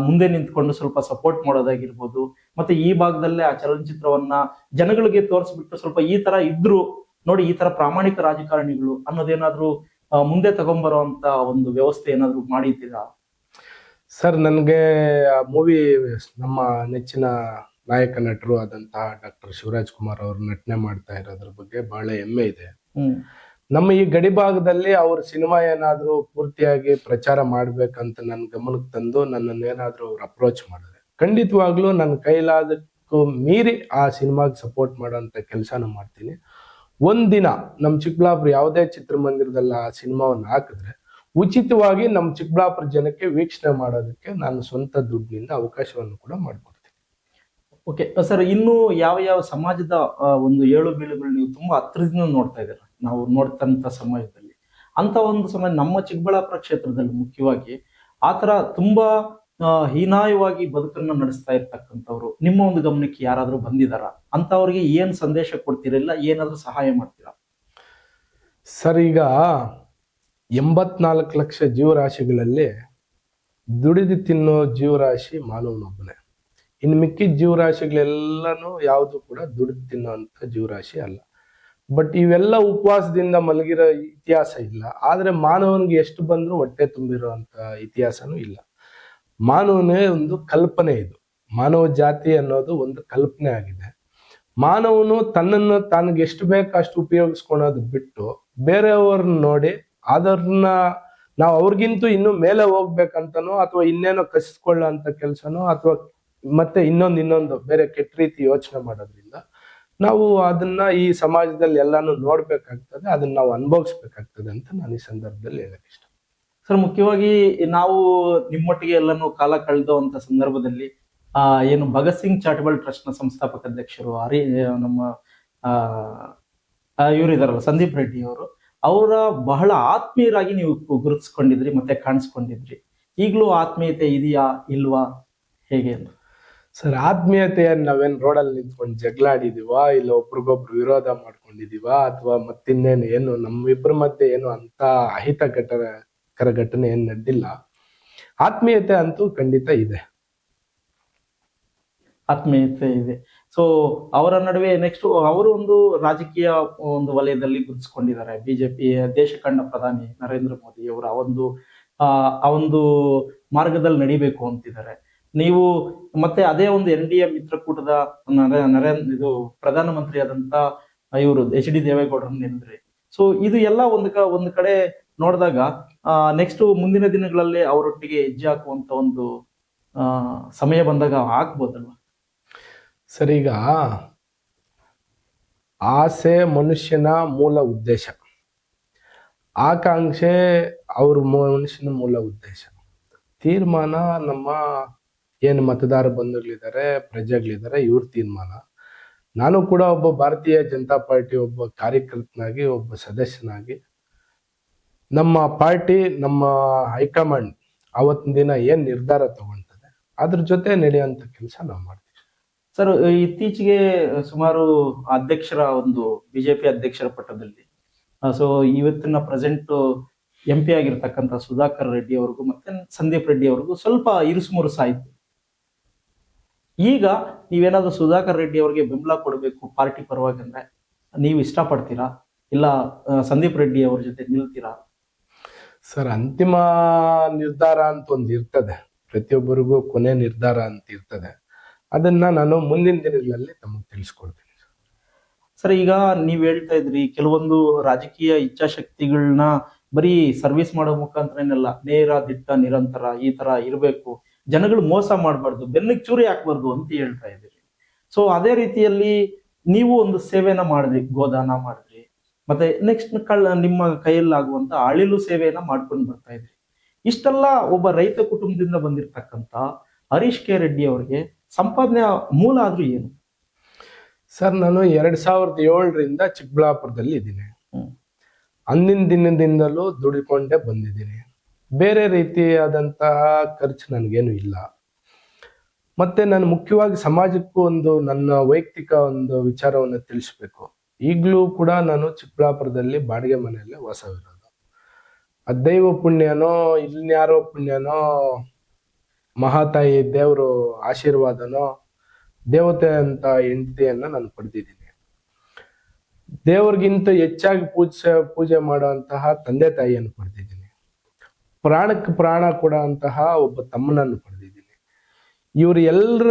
ಮುಂದೆ ನಿಂತ್ಕೊಂಡು ಸ್ವಲ್ಪ ಸಪೋರ್ಟ್ ಮಾಡೋದಾಗಿರ್ಬೋದು ಮತ್ತೆ ಈ ಭಾಗದಲ್ಲೇ ಆ ಚಲನಚಿತ್ರವನ್ನ ಜನಗಳಿಗೆ ತೋರಿಸ್ಬಿಟ್ಟು ಸ್ವಲ್ಪ ಈ ತರ ಇದ್ರು ನೋಡಿ ಈ ತರ ಪ್ರಾಮಾಣಿಕ ರಾಜಕಾರಣಿಗಳು ಅನ್ನೋದೇನಾದ್ರೂ ಆ, ಮುಂದೆ ತಗೊಂಬರುವಂತ ಒಂದು ವ್ಯವಸ್ಥೆ ಏನಾದ್ರೂ ಮಾಡಿದ್ದೀರಾ? ಸರ್ ನನಗೆ ಆ ಮೂವಿ ನಮ್ಮ ನೆಚ್ಚಿನ ನಾಯಕ ನಟರು ಆದಂತಹ ಡಾಕ್ಟರ್ ಶಿವರಾಜ್ ಕುಮಾರ್ ಅವರು ನಟನೆ ಮಾಡ್ತಾ ಇರೋದ್ರ ಬಗ್ಗೆ ಬಹಳ ಹೆಮ್ಮೆ ಇದೆ. ನಮ್ಮ ಈ ಗಡಿ ಭಾಗದಲ್ಲಿ ಅವ್ರ ಸಿನಿಮಾ ಏನಾದ್ರೂ ಪೂರ್ತಿಯಾಗಿ ಪ್ರಚಾರ ಮಾಡ್ಬೇಕಂತ ನನ್ನ ಗಮನಕ್ಕೆ ತಂದು ನನ್ನನ್ನು ಏನಾದ್ರೂ ಅವ್ರು ಅಪ್ರೋಚ್ ಮಾಡಿದ್ರೆ. ಖಂಡಿತವಾಗ್ಲೂ ನನ್ನ ಕೈಲಾದಕ್ಕೂ ಮೀರಿ ಆ ಸಿನಿಮಾಗೆ ಸಪೋರ್ಟ್ ಮಾಡೋಂಥ ಕೆಲಸನ ಮಾಡ್ತೀನಿ. ಒಂದಿನ ನಮ್ಮ ಚಿಕ್ಕಬಳ್ಳಾಪುರ ಯಾವುದೇ ಚಿತ್ರಮಂದಿರದಲ್ಲಿ ಆ ಸಿನಿಮಾವನ್ನು ಹಾಕಿದ್ರೆ ಉಚಿತವಾಗಿ ನಮ್ಮ ಚಿಕ್ಕಬಳ್ಳಾಪುರ ಜನಕ್ಕೆ ವೀಕ್ಷಣೆ ಮಾಡೋದಕ್ಕೆ ನಾನು ಸ್ವಂತ ದುಡ್ಡಿನಿಂದ ಅವಕಾಶವನ್ನು ಕೂಡ ಮಾಡಿಕೊಡ್ತೀನಿ. ಓಕೆ ಸರ್ ಇನ್ನು ಯಾವ ಯಾವ ಸಮಾಜದ ಒಂದು ಏಳು ಬೀಳುಗಳು ನೀವು ತುಂಬಾ ಹತ್ತಿರದಿಂದ ನೋಡ್ತಾ ಇದ್ದೀರ? ನಾವು ನೋಡ್ತಂತ ಸಮಾಜದಲ್ಲಿ. ಅಂತ ಒಂದು ಸಮಯ ನಮ್ಮ ಚಿಕ್ಕಬಳ್ಳಾಪುರ ಕ್ಷೇತ್ರದಲ್ಲಿ ಮುಖ್ಯವಾಗಿ ಆತರ ತುಂಬಾ ಹೀನಾಯವಾಗಿ ಬದುಕನ್ನ ನಡೆಸ್ತಾ ಇರ್ತಕ್ಕಂಥವ್ರು, ನಿಮ್ಮ ಒಂದು ಗಮನಕ್ಕೆ ಯಾರಾದ್ರೂ ಬಂದಿದಾರ? ಅಂತವ್ರಿಗೆ ಏನ್ ಸಂದೇಶ ಕೊಡ್ತಿರಲಿಲ್ಲ ಏನಾದ್ರೂ ಸಹಾಯ ಮಾಡ್ತೀರಾ? ಸರ್ ಈಗ ಎಂಬತ್ನಾಲ್ಕು ಲಕ್ಷ ಜೀವರಾಶಿಗಳಲ್ಲಿ ದುಡಿದು ತಿನ್ನೋ ಜೀವರಾಶಿ ಮಾನವನೊಬ್ಬನೇ. ಇನ್ನು ಮಿಕ್ಕಿದ ಜೀವರಾಶಿಗಳೆಲ್ಲನೂ ಯಾವುದು ಕೂಡ ದುಡಿದು ತಿನ್ನೋಂಥ ಜೀವರಾಶಿ ಅಲ್ಲ. ಬಟ್ ಇವೆಲ್ಲ ಉಪವಾಸದಿಂದ ಮಲಗಿರೋ ಇತಿಹಾಸ ಇಲ್ಲ. ಆದರೆ ಮಾನವನಿಗೆ ಎಷ್ಟು ಬಂದರೂ ಹೊಟ್ಟೆ ತುಂಬಿರೋ ಅಂತ ಇತಿಹಾಸನೂ ಇಲ್ಲ. ಮಾನವನೇ ಒಂದು ಕಲ್ಪನೆ ಇದು. ಮಾನವ ಜಾತಿ ಅನ್ನೋದು ಒಂದು ಕಲ್ಪನೆ ಆಗಿದೆ. ಮಾನವನು ತನ್ನನ್ನು ತನಗೆ ಎಷ್ಟು ಬೇಕೋ ಅಷ್ಟು ಉಪಯೋಗಿಸ್ಕೊಳೋದು ಬಿಟ್ಟು ಬೇರೆಯವ್ರನ್ನ ನೋಡಿ ಅದನ್ನ ನಾವು ಅವ್ರಿಗಿಂತೂ ಇನ್ನೂ ಮೇಲೆ ಹೋಗ್ಬೇಕಂತನೋ ಅಥವಾ ಇನ್ನೇನೋ ಕಸಿಸ್ಕೊಳ್ಳೋ ಅಂತ ಕೆಲಸನೋ ಅಥವಾ ಮತ್ತೆ ಇನ್ನೊಂದು ಇನ್ನೊಂದು, ಬೇರೆ ಕೆಟ್ಟ ರೀತಿ ಯೋಚನೆ ಮಾಡೋದ್ರಿಂದ ನಾವು ಅದನ್ನ ಈ ಸಮಾಜದಲ್ಲಿ ಎಲ್ಲಾನು ನೋಡ್ಬೇಕಾಗ್ತದೆ, ಅದನ್ನ ನಾವು ಅನುಭವಿಸ್ಬೇಕಾಗ್ತದೆ ಅಂತ ನಾನು ಈ ಸಂದರ್ಭದಲ್ಲಿ ಹೇಳಕ್ ಇಷ್ಟ. ಸರ್, ಮುಖ್ಯವಾಗಿ ನಾವು ನಿಮ್ಮೊಟ್ಟಿಗೆ ಎಲ್ಲಾನು ಕಾಲ ಕಳೆದಂತ ಸಂದರ್ಭದಲ್ಲಿ, ಆ, ಏನು ಭಗತ್ ಸಿಂಗ್ ಚಾರಿಟಬಲ್ ಟ್ರಸ್ಟ್ನ ಸಂಸ್ಥಾಪಕ ಅಧ್ಯಕ್ಷರು ಹರಿ ನಮ್ಮ, ಆ ಇವರಿದಾರಲ್ಲ ಸಂದೀಪ್ ರೆಡ್ಡಿ ಅವರು, ಅವರ ಬಹಳ ಆತ್ಮೀಯರಾಗಿ ನೀವು ಗುರುತಿಸ್ಕೊಂಡಿದ್ರಿ, ಮತ್ತೆ ಕಾಣಿಸ್ಕೊಂಡಿದ್ರಿ. ಈಗಲೂ ಆತ್ಮೀಯತೆ ಇದೆಯಾ, ಇಲ್ವಾ, ಹೇಗೆ ಅಂತ? ಸರ್, ಆತ್ಮೀಯತೆಯನ್ನು ನಾವೇನ್ ರೋಡಲ್ಲಿ ನಿಂತ್ಕೊಂಡು ಜಗಳ ಆಡಿದೀವಾ ಇಲ್ಲ ಒಬ್ರಿಗೊಬ್ರು ವಿರೋಧ ಮಾಡ್ಕೊಂಡಿದೀವ? ಅಥವಾ ಮತ್ತಿನ್ನೇನು ಏನು ನಮ್ಮಿಬ್ಬರ ಮಧ್ಯೆ ಏನು ಅಂತ ಅಹಿತ ಘಟಕರ ಘಟನೆ ಏನ್ ನಡೆದಿಲ್ಲ. ಆತ್ಮೀಯತೆ ಅಂತೂ ಖಂಡಿತ ಇದೆ. ಆತ್ಮೀಯತೆ ಇದೆ. ಸೊ ಅವರ ನಡುವೆ ನೆಕ್ಸ್ಟ್ ಅವರು ಒಂದು ರಾಜಕೀಯ ಒಂದು ವಲಯದಲ್ಲಿ ಗುರುತಿಸ್ಕೊಂಡಿದ್ದಾರೆ. ಬಿಜೆಪಿ ದೇಶ ಕಂಡ ಪ್ರಧಾನಿ ನರೇಂದ್ರ ಮೋದಿ ಅವರು ಆ ಒಂದು ಆ ಒಂದು ಮಾರ್ಗದಲ್ಲಿ ನಡಿಬೇಕು ಅಂತಿದ್ದಾರೆ. ನೀವು ಮತ್ತೆ ಅದೇ ಒಂದು ಎನ್ ಡಿ ಎ ಮಿತ್ರಕೂಟದ ನರ ನರೇಂದ್ರ ಇದು ಪ್ರಧಾನಮಂತ್ರಿ ಆದಂತ ಇವರು ಎಚ್ ಡಿ ದೇವೇಗೌಡರನ್ನ ನಿಂದ್ರಿ ಸೊ ಇದು ಎಲ್ಲ ಒಂದು ಒಂದು ಕಡೆ ನೋಡಿದಾಗ ನೆಕ್ಸ್ಟ್ ಮುಂದಿನ ದಿನಗಳಲ್ಲಿ ಅವರೊಟ್ಟಿಗೆ ಹೆಜ್ಜೆ ಹಾಕುವಂತ ಒಂದು ಸಮಯ ಬಂದಾಗ ಹಾಕ್ಬೋದಲ್ವ ಸರಿ, ಈಗ ಆಸೆ ಮನುಷ್ಯನ ಮೂಲ ಉದ್ದೇಶ. ಆಕಾಂಕ್ಷೆ ಅವ್ರ ಮನುಷ್ಯನ ಮೂಲ ಉದ್ದೇಶ. ತೀರ್ಮಾನ ನಮ್ಮ ಏನು ಮತದಾರ ಬಂಧುಗಳಿದ್ದಾರೆ, ಪ್ರಜೆಗಳಿದ್ದಾರೆ, ಇವ್ರ ತೀರ್ಮಾನ. ನಾನು ಕೂಡ ಒಬ್ಬ ಭಾರತೀಯ ಜನತಾ ಪಾರ್ಟಿ ಒಬ್ಬ ಕಾರ್ಯಕರ್ತನಾಗಿ, ಒಬ್ಬ ಸದಸ್ಯನಾಗಿ, ನಮ್ಮ ಪಾರ್ಟಿ, ನಮ್ಮ ಹೈಕಮಾಂಡ್ ಅವತ್ತಿನ ದಿನ ಏನ್ ನಿರ್ಧಾರ ತಗೊಳ್ತದೆ ಅದ್ರ ಜೊತೆ ನಡೆಯುವಂಥ ಕೆಲಸ ನಾವು ಮಾಡ್ತೀವಿ. ಸರ್, ಇತ್ತೀಚೆಗೆ ಸುಮಾರು ಅಧ್ಯಕ್ಷರ ಒಂದು, ಬಿಜೆಪಿ ಅಧ್ಯಕ್ಷರ ಪಟ್ಟದಲ್ಲಿ ಸೊ ಇವತ್ತಿನ ಪ್ರೆಸೆಂಟ್ ಎಂ ಪಿ ಆಗಿರ್ತಕ್ಕಂಥ ಸುಧಾಕರ್ ರೆಡ್ಡಿ ಅವ್ರಿಗೂ ಮತ್ತೆ ಸಂದೀಪ್ ರೆಡ್ಡಿ ಅವ್ರಿಗೂ ಸ್ವಲ್ಪ ಇರುಸು ಮುರುಸು ಆಯ್ತು ಈಗ ನೀವೇನಾದ್ರೂ ಸುಧಾಕರ್ ರೆಡ್ಡಿ ಅವರಿಗೆ ಬೆಂಬಲ ಕೊಡಬೇಕು ಪಾರ್ಟಿ ಪರವಾಗಿ ಅಂದ್ರೆ ನೀವು ಇಷ್ಟಪಡ್ತೀರಾ? ಇಲ್ಲ ಸಂದೀಪ್ ರೆಡ್ಡಿ ಅವ್ರ ಜೊತೆ ನಿಲ್ತೀರಾ? ಸರ್ ಅಂತಿಮ ನಿರ್ಧಾರ ಅಂತ ಒಂದು ಇರ್ತದೆ. ಪ್ರತಿಯೊಬ್ಬರಿಗೂ ಕೊನೆ ನಿರ್ಧಾರ ಅಂತ ಇರ್ತದೆ. ಅದನ್ನ ನಾನು ಮುಂದಿನ ದಿನಗಳಲ್ಲಿ ತಮಗೆ ತಿಳಿಸ್ಕೊಡ್ತೀನಿ ಸರ್. ಈಗ ನೀವ್ ಹೇಳ್ತಾ ಇದ್ರಿ ಕೆಲವೊಂದು ರಾಜಕೀಯ ಇಚ್ಛಾಶಕ್ತಿಗಳನ್ನ ಬರೀ ಸರ್ವಿಸ್ ಮಾಡೋ ಮುಖಾಂತರನೆಲ್ಲ ನೇರ ದಿಟ್ಟ ನಿರಂತರ ಈ ತರ ಇರಬೇಕು. ಜನಗಳು ಮೋಸ ಮಾಡಬಾರ್ದು ಬೆನ್ನಿಗೆ ಚೂರಿ ಹಾಕ್ಬಾರ್ದು ಅಂತ ಹೇಳ್ತಾ ಇದ್ದೀರಿ. ಸೊ ಅದೇ ರೀತಿಯಲ್ಲಿ ನೀವು ಒಂದು ಸೇವೆನ ಮಾಡಿದ್ರಿ ಗೋದಾನ ಮಾಡಿದ್ರಿ ಮತ್ತೆ ನೆಕ್ಸ್ಟ್ ಕಳ್ಳ ನಿಮ್ಮ ಕೈಯಲ್ಲಾಗುವಂತ ಅಳಿಲು ಸೇವೆಯನ್ನ ಮಾಡ್ಕೊಂಡು ಬರ್ತಾ ಇದ್ರಿ. ಇಷ್ಟೆಲ್ಲ ಒಬ್ಬ ರೈತ ಕುಟುಂಬದಿಂದ ಬಂದಿರತಕ್ಕಂತ ಹರೀಶ್ ಕೆ ರೆಡ್ಡಿ ಅವರಿಗೆ ಸಂಪಾದನೆ ಮೂಲ ಆದ್ರೂ ಏನು? ಸರ್ ನಾನು ಎರಡ್ ಸಾವಿರದ ಏಳರಿಂದ ಚಿಕ್ಕಬಳ್ಳಾಪುರದಲ್ಲಿ ಇದ್ದೀನಿ. ಅಂದಿನ ದಿನದಿಂದಲೂ ದುಡಿಕೊಂಡೇ ಬಂದಿದ್ದೀನಿ. ಬೇರೆ ರೀತಿಯಾದಂತಹ ಖರ್ಚು ನನಗೇನು ಇಲ್ಲ. ಮತ್ತೆ ನಾನು ಮುಖ್ಯವಾಗಿ ಸಮಾಜಕ್ಕೂ ಒಂದು ನನ್ನ ವೈಯಕ್ತಿಕ ಒಂದು ವಿಚಾರವನ್ನು ತಿಳಿಸ್ಬೇಕು. ಈಗಲೂ ಕೂಡ ನಾನು ಚಿಕ್ಕಬಳ್ಳಾಪುರದಲ್ಲಿ ಬಾಡಿಗೆ ಮನೆಯಲ್ಲೇ ವಾಸವಿರೋದು ಆ ದೈವ ಪುಣ್ಯನೋ, ಇನ್ಯಾರೋ ಪುಣ್ಯನೋ, ಮಹಾತಾಯಿ ದೇವರು ಆಶೀರ್ವಾದನೋ, ದೇವತೆ ಅಂತ ಹೆಂಡತಿಯನ್ನು ನಾನು ಪಡೆದಿದ್ದೀನಿ. ದೇವ್ರಿಗಿಂತ ಹೆಚ್ಚಾಗಿ ಪೂಜೆ ಪೂಜೆ ಮಾಡುವಂತಹ ತಂದೆ ತಾಯಿಯನ್ನು ಪಡೆದಿದ್ದೀನಿ. ಪ್ರಾಣಕ್ಕೆ ಪ್ರಾಣ ಕೊಡುವಂತಹ ಒಬ್ಬ ತಮ್ಮನನ್ನು ಪಡೆದಿದ್ದೀನಿ. ಇವರು ಎಲ್ಲರ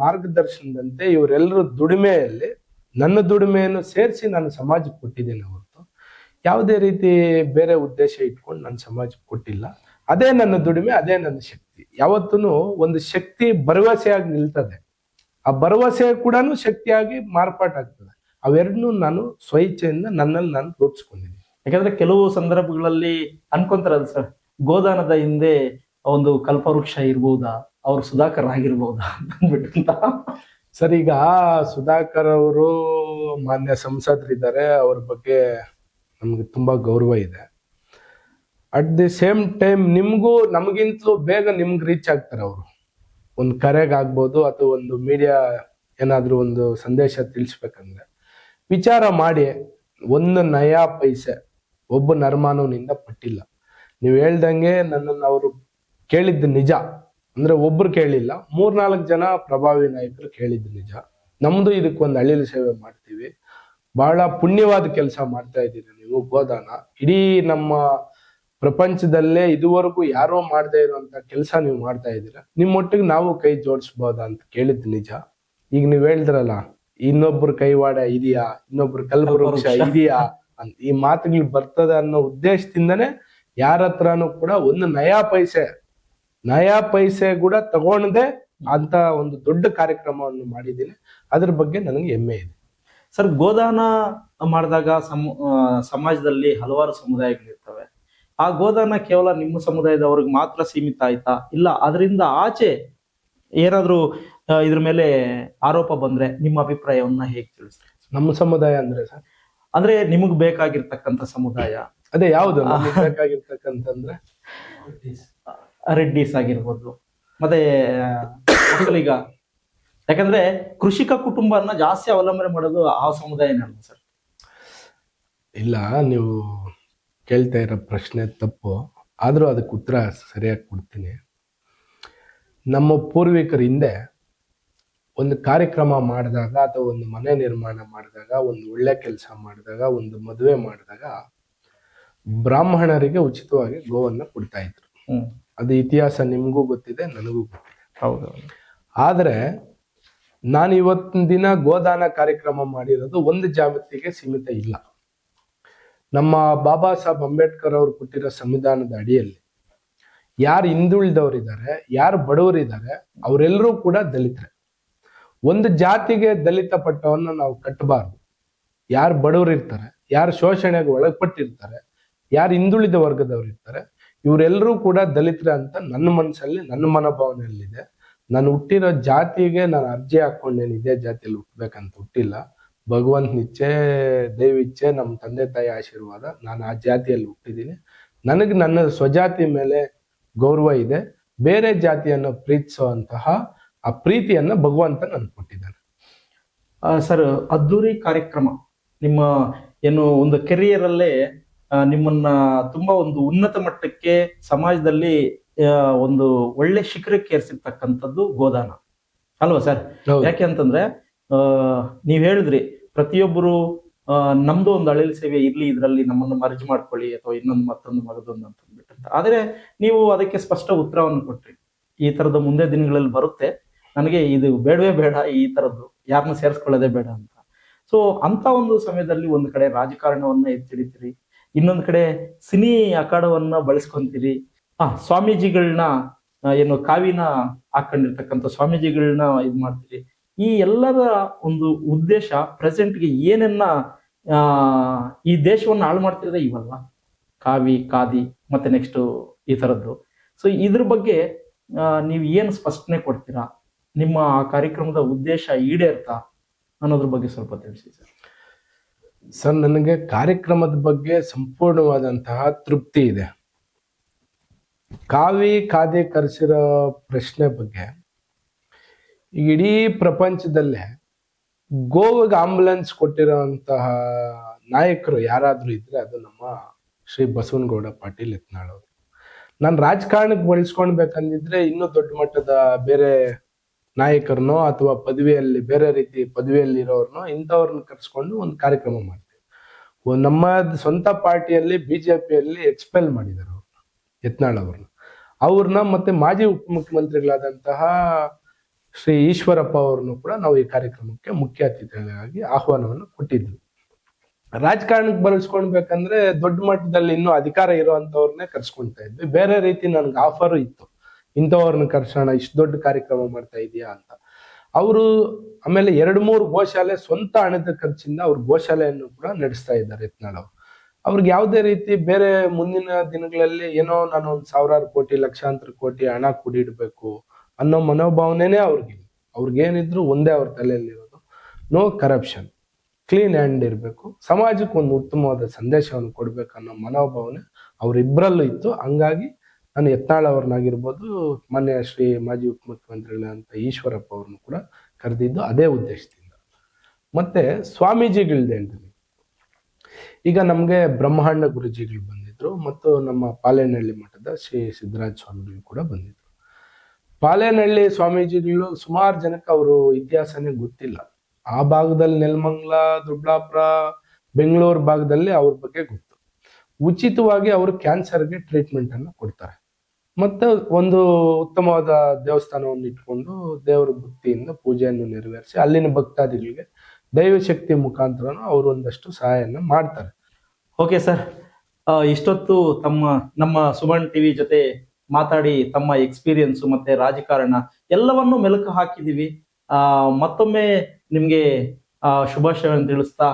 ಮಾರ್ಗದರ್ಶನದಂತೆ ಇವರೆಲ್ಲರ ದುಡಿಮೆಯಲ್ಲಿ ನನ್ನ ದುಡಿಮೆಯನ್ನು ಸೇರಿಸಿ ನಾನು ಸಮಾಜಕ್ಕೆ ಕೊಟ್ಟಿದ್ದೇನೆ ಹೊರತು ಯಾವುದೇ ರೀತಿ ಬೇರೆ ಉದ್ದೇಶ ಇಟ್ಕೊಂಡು ನಾನು ಸಮಾಜಕ್ಕೆ ಕೊಟ್ಟಿಲ್ಲ. ಅದೇ ನನ್ನ ದುಡಿಮೆ, ಅದೇ ನನ್ನ ಶಕ್ತಿ. ಯಾವತ್ತೂ ಒಂದು ಶಕ್ತಿ ಭರವಸೆಯಾಗಿ ನಿಲ್ತದೆ. ಆ ಭರವಸೆ ಕೂಡ ಶಕ್ತಿಯಾಗಿ ಮಾರ್ಪಾಟಾಗ್ತದೆ. ಅವೆರಡನ್ನೂ ನಾನು ಸ್ವಇಚ್ಛೆಯಿಂದ ನನ್ನಲ್ಲಿ ನಾನು ರೂಪಿಸ್ಕೊಂಡಿದ್ದೀನಿ ಯಾಕಂದ್ರೆ ಕೆಲವು ಸಂದರ್ಭಗಳಲ್ಲಿ ಅನ್ಕೊಂತಾರಲ್ಲ ಸರ್, ಗೋದಾನದ ಹಿಂದೆ ಒಂದು ಕಲ್ಪವೃಕ್ಷ ಇರ್ಬೋದಾ? ಅವ್ರು ಸುಧಾಕರ್ ಆಗಿರ್ಬೋದಾ ಅಂದ್ಬಿಟ್ಟು ಸರ್, ಈಗ ಸುಧಾಕರ್ ಅವರು ಮಾನ್ಯ ಸಂಸದರಿದ್ದಾರೆ, ಅವ್ರ ಬಗ್ಗೆ ನಮ್ಗೆ ತುಂಬಾ ಗೌರವ ಇದೆ. ಅಟ್ ದಿ ಸೇಮ್ ಟೈಮ್ ನಿಮಗೂ, ನಮಗಿಂತಲೂ ಬೇಗ ನಿಮ್ಗೆ ರೀಚ್ ಆಗ್ತಾರೆ ಅವರು. ಒಂದು ಕರೆಗಾಗ್ಬೋದು ಅಥವಾ ಒಂದು ಮೀಡಿಯಾ ಏನಾದರೂ ಒಂದು ಸಂದೇಶ ತಿಳಿಸ್ಬೇಕಂದ್ರೆ. ವಿಚಾರ ಮಾಡಿ, ಒಂದು ನಯಾ ಪೈಸೆ. ಒಬ್ಬ ನರ್ಮಾನವನಿಂದ ಪಟ್ಟಿಲ್ಲ. ನೀವು ಹೇಳ್ದಂಗೆ ನನ್ನನ್ನು ಅವರು ಕೇಳಿದ್ದು ನಿಜ. ಅಂದ್ರೆ ಒಬ್ರು ಕೇಳಿಲ್ಲ ಮೂರ್ನಾಲ್ಕು ಜನ ಪ್ರಭಾವಿ ನಾಯಕರು ಕೇಳಿದ್ದು ನಿಜ. ನಮ್ದು ಇದಕ್ಕೊಂದು ಹಳ್ಳಿಲಿ ಸೇವೆ ಮಾಡ್ತೀವಿ. ಬಹಳ ಪುಣ್ಯವಾದ ಕೆಲಸ ಮಾಡ್ತಾ ಇದ್ದೀರಿ ನೀವು ಗೋದಾನ. ಇಡೀ ನಮ್ಮ ಪ್ರಪಂಚದಲ್ಲೇ ಇದುವರೆಗೂ ಯಾರೋ ಮಾಡದೇ ಇರುವಂತ ಕೆಲಸ ನೀವು ಮಾಡ್ತಾ ಇದ್ದೀರಾ? ನಿಮ್ಮೊಟ್ಟಿಗೆ ನಾವು ಕೈ ಜೋಡಿಸ್ಬೋದಾ ಅಂತ ಕೇಳಿದ್ದು ನಿಜ. ಈಗ ನೀವ್ ಹೇಳಿದ್ರಲ್ಲ ಇನ್ನೊಬ್ರು ಕೈವಾಡ ಇದೆಯಾ? ಇನ್ನೊಬ್ರು ಕಲ್ಪವೃಕ್ಷ. ಇದೆಯಾ? ಈ ಮಾತುಗಳು ಬರ್ತದೆ ಅನ್ನೋ ಉದ್ದೇಶದಿಂದನೇ ಯಾರ ಹತ್ರನೂ ಕೂಡ ಒಂದು ನಯಾ ಪೈಸೆ ನಯಾ ಪೈಸೆ ಕೂಡ ತಗೊಂಡದೆ ಅಂತ ಒಂದು ದೊಡ್ಡ ಕಾರ್ಯಕ್ರಮವನ್ನು ಮಾಡಿದ್ದೀನಿ. ಅದ್ರ ಬಗ್ಗೆ ನನಗೆ ಹೆಮ್ಮೆ ಇದೆ. ಸರ್ ಗೋದಾನ ಮಾಡಿದಾಗ ಸಮ ಸಮಾಜದಲ್ಲಿ ಹಲವಾರು ಸಮುದಾಯಗಳಿರ್ತವೆ. ಆ ಗೋದಾನ ಕೇವಲ ನಿಮ್ಮ ಸಮುದಾಯದವ್ರಿಗೆ ಮಾತ್ರ ಸೀಮಿತ ಆಯ್ತಾ? ಇಲ್ಲ ಅದರಿಂದ ಆಚೆ ಏನಾದ್ರೂ ಇದ್ರ ಮೇಲೆ ಆರೋಪ ಬಂದ್ರೆ ನಿಮ್ಮ ಅಭಿಪ್ರಾಯವನ್ನ ಹೇಗೆ ತಿಳಿಸ್ತೀರಿ? ನಮ್ಮ ಸಮುದಾಯ ಅಂದ್ರೆ ಸರ್ ಅಂದ್ರೆ ನಿಮಗ್ ಬೇಕಾಗಿರ್ತಕ್ಕಂಥ ಸಮುದಾಯ. ಅದೇ ಯಾವ್ದು? ಬೇಕಾಗಿರ್ತಕ್ಕಂತಂದ್ರೆ ರೆಡ್ಡಿಸ್ ಆಗಿರ್ಬೋದು. ಮತ್ತೆ ಈಗ ಯಾಕಂದ್ರೆ ಕೃಷಿಕ ಕುಟುಂಬನ ಜಾಸ್ತಿ ಅವಲಂಬನೆ ಮಾಡೋದು ಆ ಸಮುದಾಯ ಸರ್? ಇಲ್ಲ, ನೀವು ಕೇಳ್ತಾ ಇರೋ ಪ್ರಶ್ನೆ ತಪ್ಪು. ಆದರೂ ಅದಕ್ಕೆ ಉತ್ತರ ಸರಿಯಾಗಿ ಕೊಡ್ತೀನಿ. ನಮ್ಮ ಪೂರ್ವಿಕರ ಹಿಂದೆ ಒಂದು ಕಾರ್ಯಕ್ರಮ ಮಾಡಿದಾಗ ಅಥವಾ ಒಂದು ಮನೆ ನಿರ್ಮಾಣ ಮಾಡಿದಾಗ ಒಂದು ಒಳ್ಳೆ ಕೆಲಸ ಮಾಡಿದಾಗ ಒಂದು ಮದುವೆ ಮಾಡಿದಾಗ ಬ್ರಾಹ್ಮಣರಿಗೆ ಉಚಿತವಾಗಿ ಗೋವನ್ನು ಕೊಡ್ತಾ ಇದ್ರು. ಅದು ಇತಿಹಾಸ ನಿಮಗೂ ಗೊತ್ತಿದೆ ನನಗೂ ಗೊತ್ತಿದೆ. ಹೌದು. ಆದರೆ ನಾನು ಇವತ್ತಿನ ದಿನ ಗೋದಾನ ಕಾರ್ಯಕ್ರಮ ಮಾಡಿರೋದು ಒಂದು ಜಾಗತಿಗೆ ಸೀಮಿತ ಇಲ್ಲ. ನಮ್ಮ ಬಾಬಾ ಸಾಹೇಬ್ ಅಂಬೇಡ್ಕರ್ ಅವರು ಕೊಟ್ಟಿರೋ ಸಂವಿಧಾನದ ಅಡಿಯಲ್ಲಿ ಯಾರು ಹಿಂದುಳಿದವರಿದ್ದಾರೆ ಯಾರು ಬಡವರಿದ್ದಾರೆ ಅವರೆಲ್ಲರೂ ಕೂಡ ದಲಿತರೆ. ಒಂದು ಜಾತಿಗೆ ದಲಿತ ಪಟ್ಟವನ್ನು ನಾವು ಕಟ್ಟಬಾರ್ದು. ಯಾರು ಬಡವರು ಇರ್ತಾರೆ, ಯಾರು ಶೋಷಣೆಗೆ ಒಳಪಟ್ಟಿರ್ತಾರೆ, ಯಾರು ಹಿಂದುಳಿದ ವರ್ಗದವ್ರು ಇರ್ತಾರೆ ಇವರೆಲ್ಲರೂ ಕೂಡ ದಲಿತರ ಅಂತ ನನ್ನ ಮನಸ್ಸಲ್ಲಿ ನನ್ನ ಮನೋಭಾವನೆಯಲ್ಲಿದೆ. ನಾನು ಹುಟ್ಟಿರೋ ಜಾತಿಗೆ ನಾನು ಅರ್ಜಿ ಹಾಕೊಂಡೇನು ಇದೇ ಜಾತಿಯಲ್ಲಿ ಹುಟ್ಟಬೇಕಂತ ಹುಟ್ಟಿಲ್ಲ. ಭಗವಂತನ ಇಚ್ಛೆ ದೈವಿಚ್ಛೆ ನಮ್ಮ ತಂದೆ ತಾಯಿ ಆಶೀರ್ವಾದ, ನಾನು ಆ ಜಾತಿಯಲ್ಲಿ ಹುಟ್ಟಿದ್ದೀನಿ. ನನಗೆ ನನ್ನ ಸ್ವಜಾತಿ ಮೇಲೆ ಗೌರವ ಇದೆ. ಬೇರೆ ಜಾತಿಯನ್ನು ಪ್ರೀತಿಸುವಂತಹ ಆ ಪ್ರೀತಿಯನ್ನ ಭಗವಂತ ನನ್ಗೆ ಕೊಟ್ಟಿದ್ದಾನೆ ಸರ್ ಅದ್ದೂರಿ ಕಾರ್ಯಕ್ರಮ. ನಿಮ್ಮ ಏನು ಒಂದು ಕೆರಿಯರ್ ಅಲ್ಲೇ ನಿಮ್ಮನ್ನ ತುಂಬಾ ಒಂದು ಉನ್ನತ ಮಟ್ಟಕ್ಕೆ ಸಮಾಜದಲ್ಲಿ ಆ, ಒಂದು ಒಳ್ಳೆ ಶಿಖರಕ್ಕೆ ಏರಿಸಿರ್ತಕ್ಕಂಥದ್ದು ಗೋದಾನ. ಅಲ್ವಾ ಸರ್. ಯಾಕೆ ಅಂತಂದ್ರೆ ನೀವ್ ಹೇಳಿದ್ರಿ ಪ್ರತಿಯೊಬ್ಬರು ನಮ್ದು ಒಂದು ಅಳಿಲ್ ಸೇವೆ ಇರ್ಲಿ ಇದ್ರಲ್ಲಿ ನಮ್ಮನ್ನು ಮರ್ಜ್ ಮಾಡ್ಕೊಳ್ಳಿ ಅಥವಾ ಇನ್ನೊಂದು ಮತ್ತೊಂದು ಮಗದೊಂದು ಅಂತ ಅಂದ್ಬಿಟ್ಟಂತ ಆದ್ರೆ ನೀವು ಅದಕ್ಕೆ ಸ್ಪಷ್ಟ ಉತ್ತರವನ್ನು ಕೊಟ್ರಿ. ಈ ತರದ ಮುಂದೆ ದಿನಗಳಲ್ಲಿ ಬರುತ್ತೆ. ನನಗೆ ಇದು ಬೇಡವೇ ಬೇಡ ಈ ತರದ್ದು ಯಾರನ್ನ ಸೇರಿಸ್ಕೊಳ್ಳೋದೇ ಬೇಡ ಅಂತ. ಸೊ ಅಂತ ಒಂದು ಸಮಯದಲ್ಲಿ ಒಂದು ಕಡೆ ರಾಜಕಾರಣವನ್ನ ಎತ್ತಿಡಿತೀರಿ, ಇನ್ನೊಂದು ಕಡೆ ಸಿನಿ ಅಖಾಡವನ್ನ ಬಳಸ್ಕೊಂತೀರಿ. ಆ ಸ್ವಾಮೀಜಿಗಳನ್ನ ಏನು ಕಾವಿನ ಹಾಕೊಂಡಿರ್ತಕ್ಕಂಥ ಸ್ವಾಮೀಜಿಗಳನ್ನ ಇದ್ ಮಾಡ್ತೀರಿ. ಈ ಎಲ್ಲರ ಒಂದು ಉದ್ದೇಶ ಪ್ರೆಸೆಂಟ್ಗೆ ಏನನ್ನ ಈ ದೇಶವನ್ನ ಹಾಳು ಮಾಡ್ತಿರೋದೇ ಇವಲ್ವಾ? ಕಾವಿ, ಕಾದಿ, ಮತ್ತೆ ನೆಕ್ಸ್ಟ್ ಈ ತರದ್ದು. ಸೊ ಇದ್ರ ಬಗ್ಗೆ ನೀವು ಏನು ಸ್ಪಷ್ಟನೆ ಕೊಡ್ತೀರಾ? ನಿಮ್ಮ ಆ ಕಾರ್ಯಕ್ರಮದ ಉದ್ದೇಶ ಈಡೇರ್ತಾ ಅನ್ನೋದ್ರ ಬಗ್ಗೆ ಸ್ವಲ್ಪ ತಿಳಿಸಿ ಸರ್. ಸರ್, ನನಗೆ ಕಾರ್ಯಕ್ರಮದ ಬಗ್ಗೆ ಸಂಪೂರ್ಣವಾದಂತಹ ತೃಪ್ತಿ ಇದೆ. ಕಾವಿ ಕಾದೆ ಕರೆಸಿರೋ ಪ್ರಶ್ನೆ ಬಗ್ಗೆ ಇಡೀ ಪ್ರಪಂಚದಲ್ಲೇ ಗೋವಿಗೆ ಆಂಬುಲೆನ್ಸ್ ಕೊಟ್ಟಿರೋಂತಹ ನಾಯಕರು ಯಾರಾದರೂ ಇದ್ರೆ ಅದು ನಮ್ಮ ಶ್ರೀ ಬಸವನಗೌಡ ಪಾಟೀಲ್ ಅವರು. ನಾನು ರಾಜಕಾರಣಕ್ಕೆ ಬಳಸ್ಕೊಳ್ಬೇಕಂದಿದ್ರೆ ಇನ್ನೂ ದೊಡ್ಡ ಮಟ್ಟದ ಬೇರೆ ನಾಯಕರನ್ನೋ ಅಥವಾ ಪದವಿಯಲ್ಲಿ ಬೇರೆ ರೀತಿ ಪದವಿಯಲ್ಲಿ ಇರೋರ್ನೋ ಇಂಥವ್ರನ್ನ ಕರೆಸ್ಕೊಂಡು ಒಂದು ಕಾರ್ಯಕ್ರಮ ಮಾಡ್ತೀವಿ. ನಮ್ಮ ಸ್ವಂತ ಪಾರ್ಟಿಯಲ್ಲಿ ಬಿಜೆಪಿಯಲ್ಲಿ ಎಕ್ಸ್ಪೆಲ್ ಮಾಡಿದ್ದಾರೆ ಅವ್ರನ್ನ ಯತ್ನಾಳ್ ಅವ್ರನ್ನ. ಅವ್ರನ್ನ ಮತ್ತೆ ಮಾಜಿ ಉಪಮುಖ್ಯಮಂತ್ರಿಗಳಾದಂತಹ ಶ್ರೀ ಈಶ್ವರಪ್ಪ ಅವ್ರನ್ನು ಕೂಡ ನಾವು ಈ ಕಾರ್ಯಕ್ರಮಕ್ಕೆ ಮುಖ್ಯ ಅತಿಥಿಗಳಾಗಿ ಆಹ್ವಾನವನ್ನು ಕೊಟ್ಟಿದ್ವಿ. ರಾಜಕಾರಣಕ್ಕೆ ಬಳಸ್ಕೊಳ್ಬೇಕಂದ್ರೆ ದೊಡ್ಡ ಮಟ್ಟದಲ್ಲಿ ಇನ್ನೂ ಅಧಿಕಾರ ಇರುವಂತವ್ರನ್ನೇ ಕರ್ಸ್ಕೊಳ್ತಾ ಇದ್ವಿ. ಬೇರೆ ರೀತಿ ನನ್ಗೆ ಆಫರ್ ಇತ್ತು. ಇಂಥವ್ರನ್ನ ಕರ್ಸೋಣ, ಇಷ್ಟು ದೊಡ್ಡ ಕಾರ್ಯಕ್ರಮ ಮಾಡ್ತಾ ಇದೆಯಾ ಅಂತ. ಅವರು ಆಮೇಲೆ ಎರಡು ಮೂರು ಗೋಶಾಲೆ ಸ್ವಂತ ಹಣದ ಖರ್ಚಿಂದ ಅವ್ರ ಗೋಶಾಲೆಯನ್ನು ಕೂಡ ನಡೆಸ್ತಾ ಇದ್ದಾರೆ ಯತ್ನಾಳ್ ಅವರು. ಅವ್ರಿಗೆ ಯಾವುದೇ ರೀತಿ ಬೇರೆ ಮುಂದಿನ ದಿನಗಳಲ್ಲಿ ಏನೋ ನಾನು ಒಂದು ಸಾವಿರಾರು ಕೋಟಿ, ಲಕ್ಷಾಂತರ ಕೋಟಿ ಹಣ ಕೂಡಿಡ್ಬೇಕು ಅನ್ನೋ ಮನೋಭಾವನೆನೇ ಅವ್ರಿಗಿಲ್ಲ ಅವ್ರಿಗೇನಿದ್ರು ಒಂದೇ ಅವ್ರ ತಲೆಯಲ್ಲಿರೋದು. No corruption. ಕ್ಲೀನ್ ಹ್ಯಾಂಡ್ ಇರಬೇಕು. ಸಮಾಜಕ್ಕೆ ಒಂದು ಉತ್ತಮವಾದ ಸಂದೇಶವನ್ನು ಕೊಡ್ಬೇಕು ಅನ್ನೋ ಮನೋಭಾವನೆ ಅವರಿಬ್ಬರಲ್ಲೂ ಇತ್ತು. ಹಂಗಾಗಿ ನಾನು ಯತ್ನಾಳ್ ಅವ್ರನ್ನಾಗಿರ್ಬೋದು ಮಾನ್ಯ ಶ್ರೀ ಮಾಜಿ ಉಪಮುಖ್ಯಮಂತ್ರಿಗಳಂತ ಈಶ್ವರಪ್ಪ ಅವ್ರನ್ನು ಕೂಡ ಕರೆದಿದ್ದು ಅದೇ ಉದ್ದೇಶದಿಂದ. ಮತ್ತೆ ಸ್ವಾಮೀಜಿಗಳ್ದೆ ಹೇಳ್ತೀನಿ ಈಗ ನಮಗೆ ಬ್ರಹ್ಮಾಂಡ ಗುರುಜಿಗಳು ಬಂದಿದ್ರು ಮತ್ತು ನಮ್ಮ ಪಾಲೇನಹಳ್ಳಿ ಮಠದ ಶ್ರೀ ಸಿದ್ದರಾಜ ಸ್ವಾಮಿಗಳು ಕೂಡ ಬಂದಿದ್ರು. ಪಾಲೇನಹಳ್ಳಿ ಸ್ವಾಮೀಜಿಗಳು ಸುಮಾರು ಜನಕ್ಕೆ ಅವರು ಇತಿಹಾಸನೇ ಗೊತ್ತಿಲ್ಲ. ಆ ಭಾಗದಲ್ಲಿ ನೆಲಮಂಗ್ಲ ದೊಡ್ಡಾಪುರ ಬೆಂಗಳೂರು ಭಾಗದಲ್ಲಿ ಅವ್ರ ಬಗ್ಗೆ ಗೊತ್ತು. ಉಚಿತವಾಗಿ ಅವರು ಕ್ಯಾನ್ಸರ್ಗೆ ಟ್ರೀಟ್ಮೆಂಟ್ ಅನ್ನು ಕೊಡ್ತಾರೆ. ಮತ್ತೆ ಒಂದು ಉತ್ತಮವಾದ ದೇವಸ್ಥಾನವನ್ನು ಇಟ್ಕೊಂಡು ದೇವರ ಭಕ್ತಿಯಿಂದ ಪೂಜೆಯನ್ನು ನೆರವೇರಿಸಿ ಅಲ್ಲಿನ ಭಕ್ತಾದಿಗಳಿಗೆ ದೈವಶಕ್ತಿ ಮುಖಾಂತರ ಅವರು ಒಂದಷ್ಟು ಸಹಾಯನ ಮಾಡ್ತಾರೆ. Okay sir. ಇಷ್ಟೊತ್ತು ತಮ್ಮ, ನಮ್ಮ ಸುಮನ್ ಟಿವಿ ಜೊತೆ ಮಾತಾಡಿ ತಮ್ಮ ಎಕ್ಸ್ಪೀರಿಯನ್ಸ್ ಮತ್ತೆ ರಾಜಕಾರಣ ಎಲ್ಲವನ್ನು ಮೆಲುಕು ಹಾಕಿದೀವಿ ಆ, ಮತ್ತೊಮ್ಮೆ ನಿಮ್ಗೆ ಶುಭಾಶಯವನ್ನು ತಿಳಿಸ್ತಾ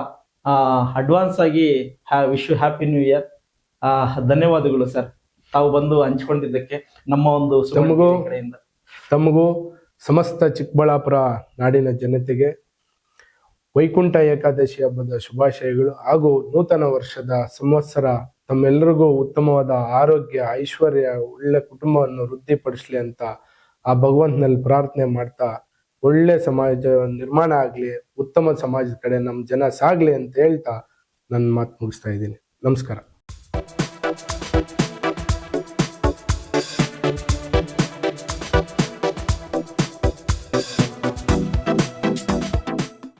ಅಡ್ವಾನ್ಸ್ ಆಗಿ ವಿಶ್ ಹ್ಯಾಪಿ ನ್ಯೂ ಇಯರ್ ಧನ್ಯವಾದಗಳು ಸರ್. ತಾವು ಬಂದು ಹಂಚಿಕೊಂಡಿದ್ದಕ್ಕೆ ನಮ್ಮ ಒಂದು ತಮಗೂ ಕಡೆಯಿಂದ. ತಮಗೂ ಸಮಸ್ತ ಚಿಕ್ಕಬಳ್ಳಾಪುರ ನಾಡಿನ ಜನತೆಗೆ ವೈಕುಂಠ ಏಕಾದಶಿ ಹಬ್ಬದ ಶುಭಾಶಯಗಳು ಹಾಗೂ ನೂತನ ವರ್ಷದ ಸಂವತ್ಸರ ತಮ್ಮೆಲ್ಲರಿಗೂ ಉತ್ತಮವಾದ ಆರೋಗ್ಯ ಐಶ್ವರ್ಯ ಒಳ್ಳೆ ಕುಟುಂಬವನ್ನು ವೃದ್ಧಿಪಡಿಸ್ಲಿ ಅಂತ ಆ ಭಗವಂತನಲ್ಲಿ ಪ್ರಾರ್ಥನೆ ಮಾಡ್ತಾ ಒಳ್ಳೆ ಸಮಾಜ ನಿರ್ಮಾಣ ಆಗ್ಲಿ ಉತ್ತಮ ಸಮಾಜದ ಕಡೆ ನಮ್ಮ ಜನ ಸಾಗ್ಲಿ ಅಂತ ಹೇಳ್ತಾ ನನ್ನ ಮಾತು ಮುಗಿಸ್ತಾ ಇದ್ದೀನಿ. ನಮಸ್ಕಾರ.